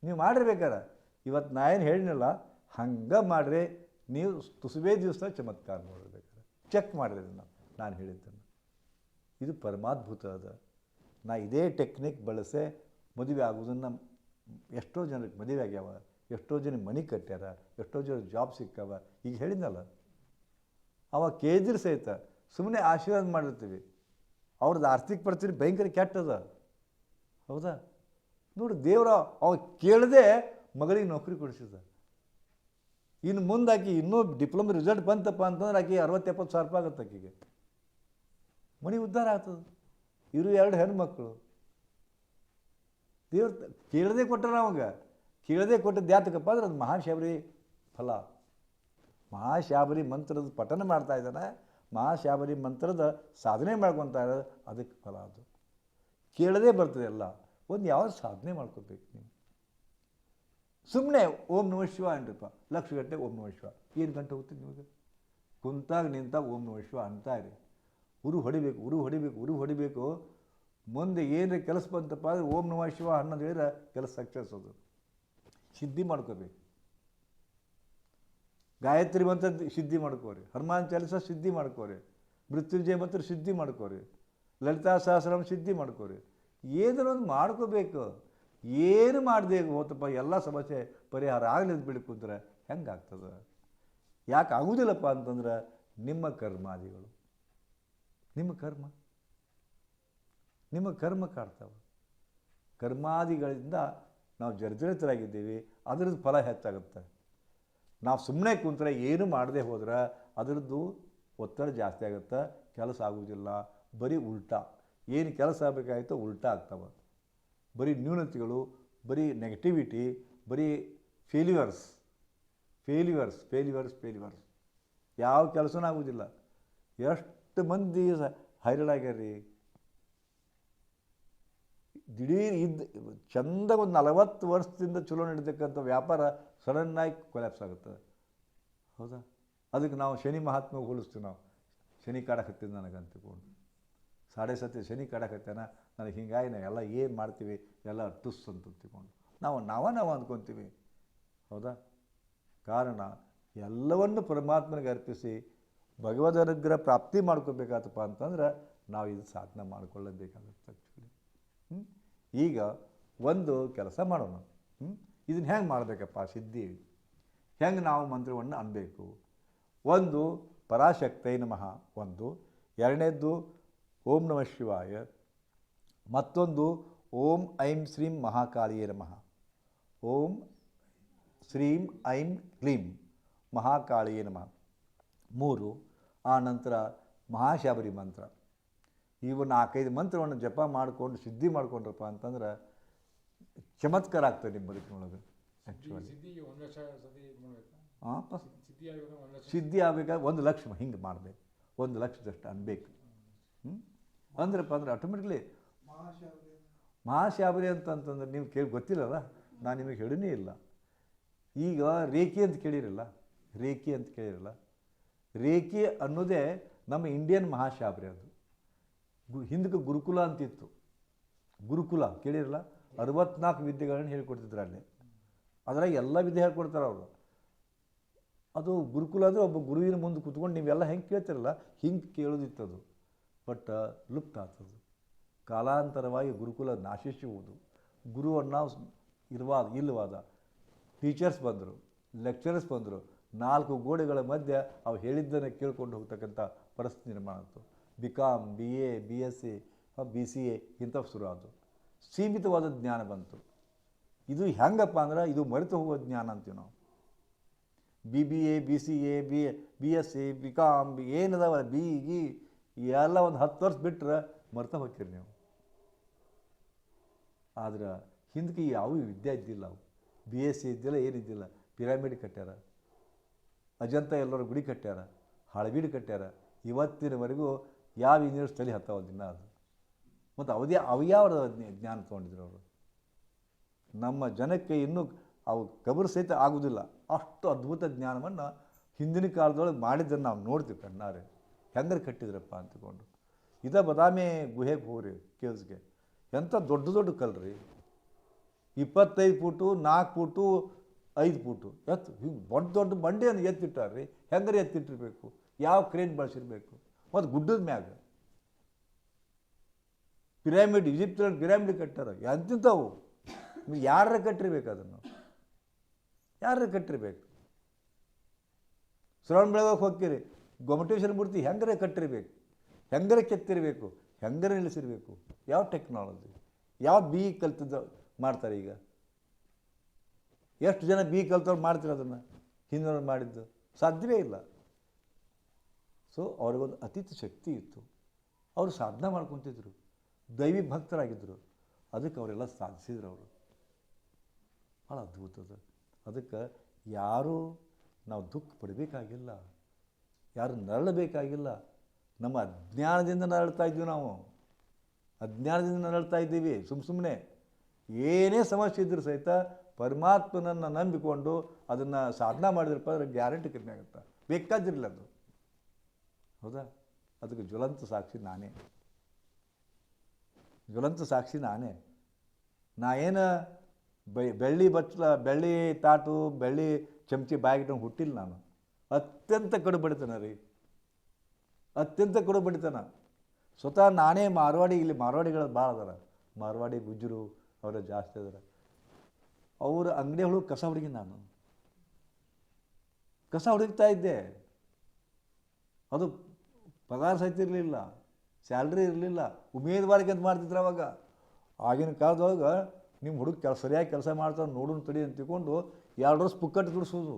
ನೀವು ಮಾಡಿರ್ಬೇಕಾರೆ. ಇವತ್ತು ನಾ ಏನು ಹೇಳಿನಲ್ಲ, ಹಂಗೆ ಮಾಡಿರಿ. ನೀವು ತುಸುವೇ ದಿವಸ ಚಮತ್ಕಾರ ನೋಡಿರ್ಬೇಕಾರೆ. ಚೆಕ್ ಮಾಡಿದ್ರೆ ನಾನು ನಾನು ಹೇಳಿದ್ದನ್ನು. ಇದು ಪರಮಾದ್ಭುತ ಅದ. ನಾ ಇದೇ ಟೆಕ್ನಿಕ್ ಬಳಸೆ, ಮದುವೆ ಆಗೋದನ್ನು ಎಷ್ಟೋ ಜನಕ್ಕೆ ಮದುವೆ ಆಗ್ಯಾವ, ಎಷ್ಟೋ ಜನ ಮನೆ ಕಟ್ಟ್ಯಾರ, ಎಷ್ಟೋ ಜನ ಜಾಬ್ ಸಿಕ್ಕವ, ಈಗ ಹೇಳಿದ್ನಲ್ಲ. ಅವ ಕೇದ್ರ ಸಹಿತ ಸುಮ್ಮನೆ ಆಶೀರ್ವಾದ ಮಾಡಿರ್ತೀವಿ. ಅವ್ರದ್ದು ಆರ್ಥಿಕ ಪರಿಸ್ಥಿತಿ ಭಯಂಕರ ಕೆಟ್ಟದ. ಹೌದಾ? ನೋಡಿ ದೇವ್ರ ಅವ ಕೇಳದೆ ಮಗಳಿಗೆ ನೌಕರಿ ಕೊಡಿಸಿದ. ಇನ್ನು ಮುಂದೆ ಆಕೆ ಇನ್ನೂ ಡಿಪ್ಲೊಮಾ ರಿಸಲ್ಟ್ ಬಂತಪ್ಪ ಅಂತಂದ್ರೆ ಆಕೆ ಅರವತ್ತೆಪ್ಪತ್ತು ಸಾವಿರ ರೂಪಾಯಿ ಆಗುತ್ತೆ ಆಕಿಗೆ. ಮನೆ ಉದ್ಧಾರ ಆಗ್ತದೆ. ಇರು ಎರಡು ಹೆಣ್ಮಕ್ಳು. ದೇವ್ರ ಕೇಳದೆ ಕೊಟ್ಟರ ಅವಂಗ. ಕೇಳದೆ ಕೊಟ್ಟದ್ದು ಯಾತಕಪ್ಪ ಅಂದ್ರೆ ಅದು ಮಹಾಶಬರಿ ಫಲ. ಮಹಾಶಾಬರಿ ಮಂತ್ರದ ಪಠನ ಮಾಡ್ತಾ ಇದ್ದಾನೆ. ಮಹಾಶಾಬರಿ ಮಂತ್ರದ ಸಾಧನೆ ಮಾಡ್ಕೊತಾ ಅದಕ್ಕೆ ಫಲ ಅದು. ಕೇಳದೇ ಬರ್ತದೆ ಎಲ್ಲ. ಒಂದು ಯಾವ ಸಾಧನೆ ಮಾಡ್ಕೋಬೇಕು ನೀವು. ಸುಮ್ಮನೆ ಓಂ ನಮ ಶಿವ ಅನ್ರಿಪ್ಪ ಲಕ್ಷ ಗಂಟೆ ಓಂ ನಮ ಶಿವ. ಏನು ಗಂಟೆ ಹೋಗ್ತದೆ ನಿಮಗೆ? ಕುಂತಾಗ ನಿಂತಾಗ ಓಂ ನಮ ಶಿವ ಅಂತ ಇರಿ. ಉರು ಹೊಡಿಬೇಕು ಉರು ಹೊಡಿಬೇಕು ಉರು ಹೊಡಿಬೇಕು. ಮುಂದೆ ಏನು ಕೆಲಸ ಬಂತಪ್ಪ ಅಂದ್ರೆ ಓಂ ನಮಃ ಶಿವ ಅನ್ನೋದು ಹೇಳಿದ್ರೆ ಕೆಲಸ ಸಕ್ಸಸ್ ಅದು. ಸಿದ್ಧಿ ಮಾಡ್ಕೋಬೇಕು. ಗಾಯತ್ರಿ ಮಂತ್ರ ಸಿದ್ಧಿ ಮಾಡ್ಕೋರಿ. ಹನುಮಾನ್ ಚಾಲಿಸ ಸಿದ್ಧಿ ಮಾಡ್ಕೋರಿ. ಮೃತ್ಯುಂಜಯ ಮಂತ್ರ ಸಿದ್ಧಿ ಮಾಡ್ಕೋರಿ. ಲಲಿತಾ ಸಹಸ್ರನಾಮ ಸಿದ್ಧಿ ಮಾಡ್ಕೋರಿ. ಏನಾರು ಒಂದು ಮಾಡ್ಕೋಬೇಕು. ಏನು ಮಾಡದೆ ಹೋತಪ್ಪ, ಎಲ್ಲ ಸಮಸ್ಯೆ ಪರಿಹಾರ ಆಗಲಿದ್ದು ಬಿಡಿ ಕೂತ್ರೆ ಹೆಂಗಾಗ್ತದೆ ಯಾಕೆ ಆಗೋದಿಲ್ಲಪ್ಪ ಅಂತಂದ್ರೆ ನಿಮ್ಮ ಕರ್ಮಾದಿಗಳು. ನಿಮ್ಮ ಕರ್ಮ. ನಿಮ್ಮ ಕರ್ಮ ಕಾಡ್ತಾವೆ ಕರ್ಮಾದಿಗಳಿಂದ ನಾವು ಜರ್ಜರಿತರಾಗಿದ್ದೀವಿ, ಅದರದ್ದು ಫಲ ಹೆಚ್ಚಾಗುತ್ತೆ. ನಾವು ಸುಮ್ಮನೆ ಕುಂತರೆ ಏನು ಮಾಡದೆ ಹೋದ್ರೆ ಅದರದ್ದು ಒತ್ತಡ ಜಾಸ್ತಿ ಆಗುತ್ತೆ, ಕೆಲಸ ಆಗುವುದಿಲ್ಲ, ಬರೀ ಉಲ್ಟಾ. ಏನು ಕೆಲಸ ಆಗಬೇಕಾಗಿತ್ತೋ ಉಲ್ಟಾ ಆಗ್ತವೆ. ಬರೀ ನ್ಯೂನತೆಗಳು, ಬರೀ ನೆಗೆಟಿವಿಟಿ ಬರೀ ಫೇಲ್ಯೂರ್ಸ್ ಫೇಲ್ಯೂರ್ಸ್ ಫೇಲ್ಯೂರ್ಸ್ ಫೇಲ್ಯೂರ್ಸ್ ಯಾವ ಕೆಲಸನೂ ಆಗುವುದಿಲ್ಲ. ಎಷ್ಟು ಮಂದಿ ಹೈರಾಣಾಗ್ಯಾರ್ರಿ? ದಿಢೀರ್ ಇದ್ದ ಚಂದ ಒಂದು ನಲವತ್ತು ವರ್ಷದಿಂದ ಚಲೋ ನಡೀತಕ್ಕಂಥ ವ್ಯಾಪಾರ ಸಡನ್ನಾಗಿ ಕೊಲ್ಯಾಪ್ಸ್ ಆಗುತ್ತೆ. ಹೌದಾ? ಅದಕ್ಕೆ ನಾವು ಶನಿ ಮಹಾತ್ಮ ಹೋಲಿಸ್ತೀವಿ ನಾವು. ಶನಿ ಕಾಡಕತ್ತಿದ್ದು ನನಗೆ ಅಂತಿಕೊಂಡು ಸಾಡೆ ಸತಿ ಶನಿ ಕಾಡಕತ್ತೇನ ನನಗೆ ಹಿಂಗಾಗಿ ನಾವು ಎಲ್ಲ ಏನು ಮಾಡ್ತೀವಿ? ಎಲ್ಲ ಟುಸ್ ಅಂತ ತಿಳ್ಕೊಂಡು ನಾವು ನಾವ ನಾವು ಅಂದ್ಕೊತೀವಿ. ಹೌದಾ? ಕಾರಣ ಎಲ್ಲವನ್ನು ಪರಮಾತ್ಮನಿಗೆ ಅರ್ಪಿಸಿ ಭಗವದ್ ಅನುಗ್ರಹ ಪ್ರಾಪ್ತಿ ಮಾಡ್ಕೋಬೇಕಾತಪ್ಪ ಅಂತಂದ್ರೆ ನಾವು ಇದು ಸಾಧನೆ ಮಾಡ್ಕೊಳ್ಳೇಬೇಕಾಗುತ್ತೆ. ಈಗ ಒಂದು ಕೆಲಸ ಮಾಡೋಣ. ಇದನ್ನು ಹೆಂಗೆ ಮಾಡಬೇಕಪ್ಪ ಸಿದ್ಧಿ? ಹೆಂಗೆ ನಾವು ಮಂತ್ರವನ್ನು ಅನ್ಬೇಕು? ಒಂದು, ಪರಾಶಕ್ತೈ ನಮಃ. ಒಂದು, ಎರಡನೇದ್ದು, ಓಂ ನಮಃ ಶಿವಾಯ. ಮತ್ತೊಂದು, ಓಂ ಐಂ ಶ್ರೀಂ ಮಹಾಕಾಳಿಯೇ ನಮಃ. ಓಂ ಶ್ರೀಂ ಐಂ ಕ್ಲೀಂ ಮಹಾಕಾಳಿಯೇ ನಮಃ. ಮೂರು, ಆ ನಂತರ ಮಹಾಶಬರಿ ಮಂತ್ರ. ಇವು ನಾಲ್ಕೈದು ಮಂತ್ರವನ್ನು ಜಪ ಮಾಡಿಕೊಂಡು ಸಿದ್ಧಿ ಮಾಡ್ಕೊಂಡ್ರಪ್ಪ ಅಂತಂದ್ರೆ ಚಮತ್ಕಾರ ಆಗ್ತದೆ ನಿಮ್ಮ ಬದುಕಿನೊಳಗೆ ಆ್ಯಕ್ಚುಲಿ ಸಿದ್ಧಿ ಆಗ್ಬೇಕಾದ್ರೆ ಒಂದು ಲಕ್ಷ ಹಿಂಗೆ ಮಾಡಬೇಕು. ಒಂದು ಲಕ್ಷದಷ್ಟು ಅನ್ಬೇಕು. ಹ್ಞೂ ಅಂದ್ರಪ್ಪ ಅಂದ್ರೆ ಆಟೋಮೆಟಿಕ್ಲಿ ಮಹಾಶಾಬರಿ ಅಂತಂತಂದ್ರೆ ನೀವು ಕೇಳಿ ಗೊತ್ತಿಲ್ಲಲ್ಲ? ನಾನು ನಿಮಗೆ ಹೇಳಿನೇ ಇಲ್ಲ. ಈಗ ರೇಖಿ ಅಂತ ಕೇಳಿರಲ್ಲ? ರೇಖಿ ಅಂತ ಕೇಳಿರಲ್ಲ? ರೇಖಿ ಅನ್ನೋದೇ ನಮ್ಮ ಇಂಡಿಯನ್ ಮಹಾಶಾಬರಿ ಅದು. ಗು, ಹಿಂದಕ್ಕೆ ಗುರುಕುಲ ಅಂತಿತ್ತು. ಗುರುಕುಲ ಕೇಳಿರಲ್ಲ? ಅರವತ್ನಾಲ್ಕು ವಿದ್ಯೆಗಳನ್ನು ಹೇಳ್ಕೊಡ್ತಿದ್ರು ಅಲ್ಲಿ. ಅದರಾಗ ಎಲ್ಲ ವಿದ್ಯೆ ಹೇಳ್ಕೊಡ್ತಾರೆ ಅವರು. ಅದು ಗುರುಕುಲ ಅಂದರೆ ಒಬ್ಬ ಗುರುವಿನ ಮುಂದೆ ಕುತ್ಕೊಂಡು ನೀವೆಲ್ಲ ಹೆಂಗೆ ಕೇಳ್ತಿರಲ್ಲ, ಹಿಂಗೆ ಕೇಳೋದಿತ್ತು ಅದು ಬಟ್, ಲುಪ್ತ ಆಗ್ತದೆ ಕಾಲಾಂತರವಾಗಿ ಗುರುಕುಲ ನಾಶಿಸುವುದು. ಗುರುವನ್ನ ಇರುವಾದ, ಇಲ್ಲವಾದ. ಟೀಚರ್ಸ್ ಬಂದರು, ಲೆಕ್ಚರರ್ಸ್ ಬಂದರು. ನಾಲ್ಕು ಗೋಡೆಗಳ ಮಧ್ಯೆ ಅವು ಹೇಳಿದ್ದನ್ನು ಕೇಳ್ಕೊಂಡು ಹೋಗ್ತಕ್ಕಂಥ ಪರಿಸ್ಥಿತಿ ನಿರ್ಮಾಣ ಆಯಿತು B com B A B S C B C A ಇಂಥವು ಶುರು ಆದವು ಸೀಮಿತವಾದ ಜ್ಞಾನ ಬಂತು. ಇದು ಹೆಂಗಪ್ಪ ಅಂದ್ರೆ ಇದು ಮರೆತು ಹೋಗೋ ಜ್ಞಾನ ಅಂತೀವಿ ನಾವು. B B A B C A B B S C B com B ಏನದಾವ ಬಿ ಗಿ ಎಲ್ಲ ಒಂದು ಹತ್ತು ವರ್ಷ ಬಿಟ್ಟರೆ ಮರ್ತಾ ಹೋಗ್ತೀರಿ ನೀವು. ಆದ್ರೆ ಹಿಂದಕ್ಕೆ ಯಾವ ವಿದ್ಯೆ ಇದ್ದಿಲ್ಲ ಅವು. ಬಿ ಎಸ್ ಸಿ ಇದ್ದಿಲ್ಲ ಏನಿದ್ದಿಲ್ಲ ಪಿರಾಮಿಡ್ ಕಟ್ಟ್ಯಾರ. ಅಜಂತ ಎಲ್ಲರೂ ಗುಡಿ ಕಟ್ಟ್ಯಾರ. ಹಳಬೀಡು ಕಟ್ಟ್ಯಾರ. ಇವತ್ತಿನವರೆಗೂ ಯಾವ ತಲೆ ಹತ್ತಾವ ದಿನ ಅದು. ಮತ್ತು ಅವಧಿ ಅವ್ಯಾವ ಜ್ಞಾನ ತೊಗೊಂಡಿದ್ರು ಅವರು. ನಮ್ಮ ಜನಕ್ಕೆ ಇನ್ನೂ ಅವು ಕಬರ್ ಸಹಿತ ಆಗುವುದಿಲ್ಲ. ಅಷ್ಟು ಅದ್ಭುತ ಜ್ಞಾನವನ್ನು ಹಿಂದಿನ ಕಾಲದೊಳಗೆ ಮಾಡಿದ್ದನ್ನು ನಾವು ನೋಡ್ತೀವಿ ಕಣ್ಣಾರೆ. ಹೆಂಗಾರೆ ಕಟ್ಟಿದ್ರಪ್ಪ ಅಂತಕೊಂಡು. ಇದ ಬದಾಮಿ ಗುಹೆಗೆ ಹೋಗ್ರಿ ಕೇವ್ಸ್ಗೆ. ಎಂಥ ದೊಡ್ಡ ದೊಡ್ಡ ಕಲ್ರಿ. ಇಪ್ಪತ್ತೈದು ಫೂಟು ನಾಲ್ಕು ಫೂಟು ಐದು ಫೂಟು ಎತ್ತು ಹಿಂಗೆ ದೊಡ್ಡ ದೊಡ್ಡ ಬಂಡೆಯನ್ನು ಎತ್ತಿಟ್ಟಾರ್ರಿ. ಹೆಂಗಾರೆ ಎತ್ತಿಟ್ಟಿರಬೇಕು? ಯಾವ ಕ್ರೇನ್ ಬಳಸಿರ್ಬೇಕು? ಮತ್ತು ಗುಡ್ಡದ ಮ್ಯಾಗ. ಪಿರಾಮಿಡ್ ಈಜಿಪ್ಟ್ನಲ್ಲಿ ಪಿರಾಮಿಡ್ ಕಟ್ಟಾರ. ಎಂತಿಂಥವು? ಯಾರ ಕಟ್ಟಿರ್ಬೇಕು ಅದನ್ನು? ಯಾರ ಕಟ್ಟಿರ್ಬೇಕು? ಶ್ರವಣ ಬೆಳಗ್ಗೆ ಹೋಗ್ತೀರಿ. ಗೊಮಟೇಶ್ವರ ಮೂರ್ತಿ ಹೆಂಗರೆ ಕಟ್ಟಿರ್ಬೇಕು? ಹೆಂಗರೆ ಕೆತ್ತಿರಬೇಕು? ಹೆಂಗರೆ ನಿಲ್ಲಿಸಿರ್ಬೇಕು? ಯಾವ ಟೆಕ್ನಾಲಜಿ? ಯಾವ ಬಿ ಕಲ್ತಿದ್ದ ಮಾಡ್ತಾರೆ ಈಗ? ಎಷ್ಟು ಜನ ಬಿ ಕಲ್ತವ್ರು ಮಾಡ್ತಾರೆ ಅದನ್ನು? ಹಿಂದಿನವ್ರು ಮಾಡಿದ್ದು ಸಾಧ್ಯವೇ ಇಲ್ಲ. ಸೊ ಅವ್ರಿಗೊಂದು ಅತೀತ ಶಕ್ತಿ ಇತ್ತು. ಅವರು ಸಾಧನೆ ಮಾಡ್ಕೊತಿದ್ರು. ದೈವಿ ಭಕ್ತರಾಗಿದ್ದರು ಅದಕ್ಕೆ ಅವರೆಲ್ಲ ಸಾಧಿಸಿದ್ರು ಅವರು. ಭಾಳ ಅದು. ಅದಕ್ಕೆ ಯಾರೂ ನಾವು ದುಃಖ ಪಡಬೇಕಾಗಿಲ್ಲ. ಯಾರು ನರಳಬೇಕಾಗಿಲ್ಲ. ನಮ್ಮ ಅಜ್ಞಾನದಿಂದ ನರಳ್ತಾ ಇದ್ದೀವಿ ನಾವು. ಅಜ್ಞಾನದಿಂದ ನರಳ್ತಾ ಇದ್ದೀವಿ. ಸುಮ್ಮ ಸುಮ್ಮನೆ ಏನೇ ಸಮಸ್ಯೆ ಇದ್ದರೂ ಸಹಿತ ಪರಮಾತ್ಮನನ್ನು ನಂಬಿಕೊಂಡು ಅದನ್ನು ಸಾಧನೆ ಮಾಡಿದ್ರಪ್ಪ ಅದ್ರ ಗ್ಯಾರಂಟಿ ಕಡಿಮೆ ಆಗುತ್ತೆ. ಬೇಕಾದಿರಲಿಲ್ಲ ಅದು. ಹೌದಾ? ಅದಕ್ಕೆ ಜ್ವಲಂತ ಸಾಕ್ಷಿ ನಾನೇ. ಜ್ವಲಂತ ಸಾಕ್ಷಿ ನಾನೇ. ನಾ ಏನು ಬೆಳ್ಳಿ ಬಚ್ಚಲ ಬೆಳ್ಳಿ ತಾಟು, ಬೆಳ್ಳಿ ಚಮಚಿ ಬಾಯಿಗಿಟ್ಟು ಹುಟ್ಟಿಲ್ಲ ನಾನು. ಅತ್ಯಂತ ಕಡು ಬಡಿತನ ರೀ. ಅತ್ಯಂತ ಕಡು ಬಡಿತನ ಸ್ವತಃ ನಾನೇ ಮಾರ್ವಾಡಿ, ಇಲ್ಲಿ ಮಾರ್ವಾಡಿಗಳು ಭಾಳ ಅದಾರ. ಮಾರ್ವಾಡಿ, ಗುಜ್ಜರು ಅವರ ಜಾಸ್ತಿ ಅದಾರ. ಅವರ ಅಂಗಡಿ ಒಳಗೆ ಕಸ ಹುಡುಗಿ ನಾನು. ಕಸ ಹುಡುಕ್ತಾ ಇದ್ದೆ. ಅದು ಪಗಾರ ಇರಲಿಲ್ಲ ಸ್ಯಾಲ್ರಿ ಇರಲಿಲ್ಲ ಉಮೇದುವಾರಿಕೆ ಅಂತ ಮಾಡ್ತಿದ್ರು ಅವಾಗ. ಆಗಿನ ಕಾಲದೊಳಗೆ ನಿಮ್ಮ ಹುಡುಗ ಕೆಲಸ ಸರಿಯಾಗಿ ಕೆಲಸ ಮಾಡ್ತಾರೆ ನೋಡೋಣ ತಡಿ ಅಂತ ತಿಳ್ಕೊಂಡು ಎರಡು ವರ್ಷ ಪುಕ್ಕಟ್ಟು ದುಡಿಸೋದು.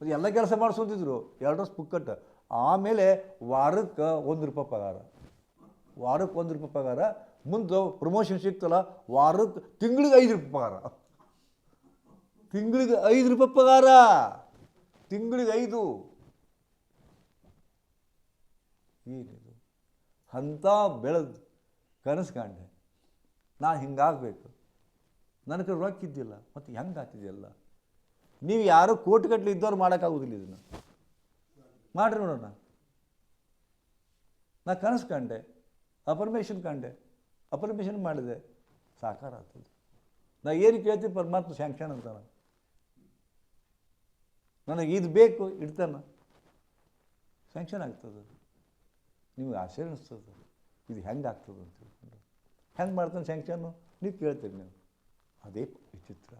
ಅದು ಎಲ್ಲ ಕೆಲಸ ಮಾಡಿಸೋದಿದ್ರು, ಎರಡು ವರ್ಷ ಪುಕ್ಕಟ್ಟು ಆಮೇಲೆ ವಾರಕ್ಕೆ ಒಂದು ರೂಪಾಯಿ ಪಗಾರ. ವಾರಕ್ಕೆ ಒಂದು ರೂಪಾಯಿ ಪಗಾರ. ಮುಂದೆ ಪ್ರಮೋಷನ್ ಸಿಗ್ತಲ್ಲ, ವಾರಕ್ಕೆ ತಿಂಗಳಿಗೆ ಐದು ರೂಪಾಯಿ ಪಗಾರ. ತಿಂಗಳಿಗೆ ಐದು ರೂಪಾಯಿ ಪಗಾರ. ತಿಂಗಳಿಗೆ ಐದು. ಏನಿದು ಅಂಥ ಬೆಳೆದು ಕನಸು ಕಂಡೆ ನಾನು ಹಿಂಗಾಗಬೇಕು. ನನಗೆ ರೊಕ್ಕಿದ್ದಿಲ್ಲ ಮತ್ತು ಹೆಂಗೆ ಆಗ್ತಿದೆಯಲ್ಲ ನೀವು ಯಾರೋ ಕೋಟಿಗಟ್ಟಲೆ ಇದ್ದವ್ರು ಮಾಡೋಕ್ಕಾಗೋದಿಲ್ಲ ಇದನ್ನು. ಮಾಡ್ರಿ ನೋಡೋಣ. ನಾ ಕನಸು ಕಂಡೆ ಅಪರ್ಮೇಷನ್ ಕಂಡೆ ಅಪರ್ಮೇಷನ್ ಮಾಡಿದೆ, ಸಾಕಾರ ಆಗ್ತದೆ. ನಾ ಏನು ಕೇಳ್ತೀನಿ ಪರಮಾತ್ಮ ಸ್ಯಾಂಕ್ಷನ್ ಅಂತಾನ. ನನಗೆ ಇದು ಬೇಕು, ಇಡ್ತಾನ. ಸ್ಯಾಂಕ್ಷನ್ ಆಗ್ತದೆ ನಿಮಗೆ ಆಶ್ಚರ್ಯ ಅನಿಸ್ತದೆ. ಇದು ಹೆಂಗೆ ಆಗ್ತದೆ ಅಂತ ಹೇಳ್ಕೊಂಡು ಹೆಂಗೆ ಮಾಡ್ತಾನೆ ಸ್ಯಾಂಕ್ಷನ್ನು ನೀವು ಕೇಳ್ತೀರಿ ನೀವು. ಅದೇ ವಿಚಿತ್ರ.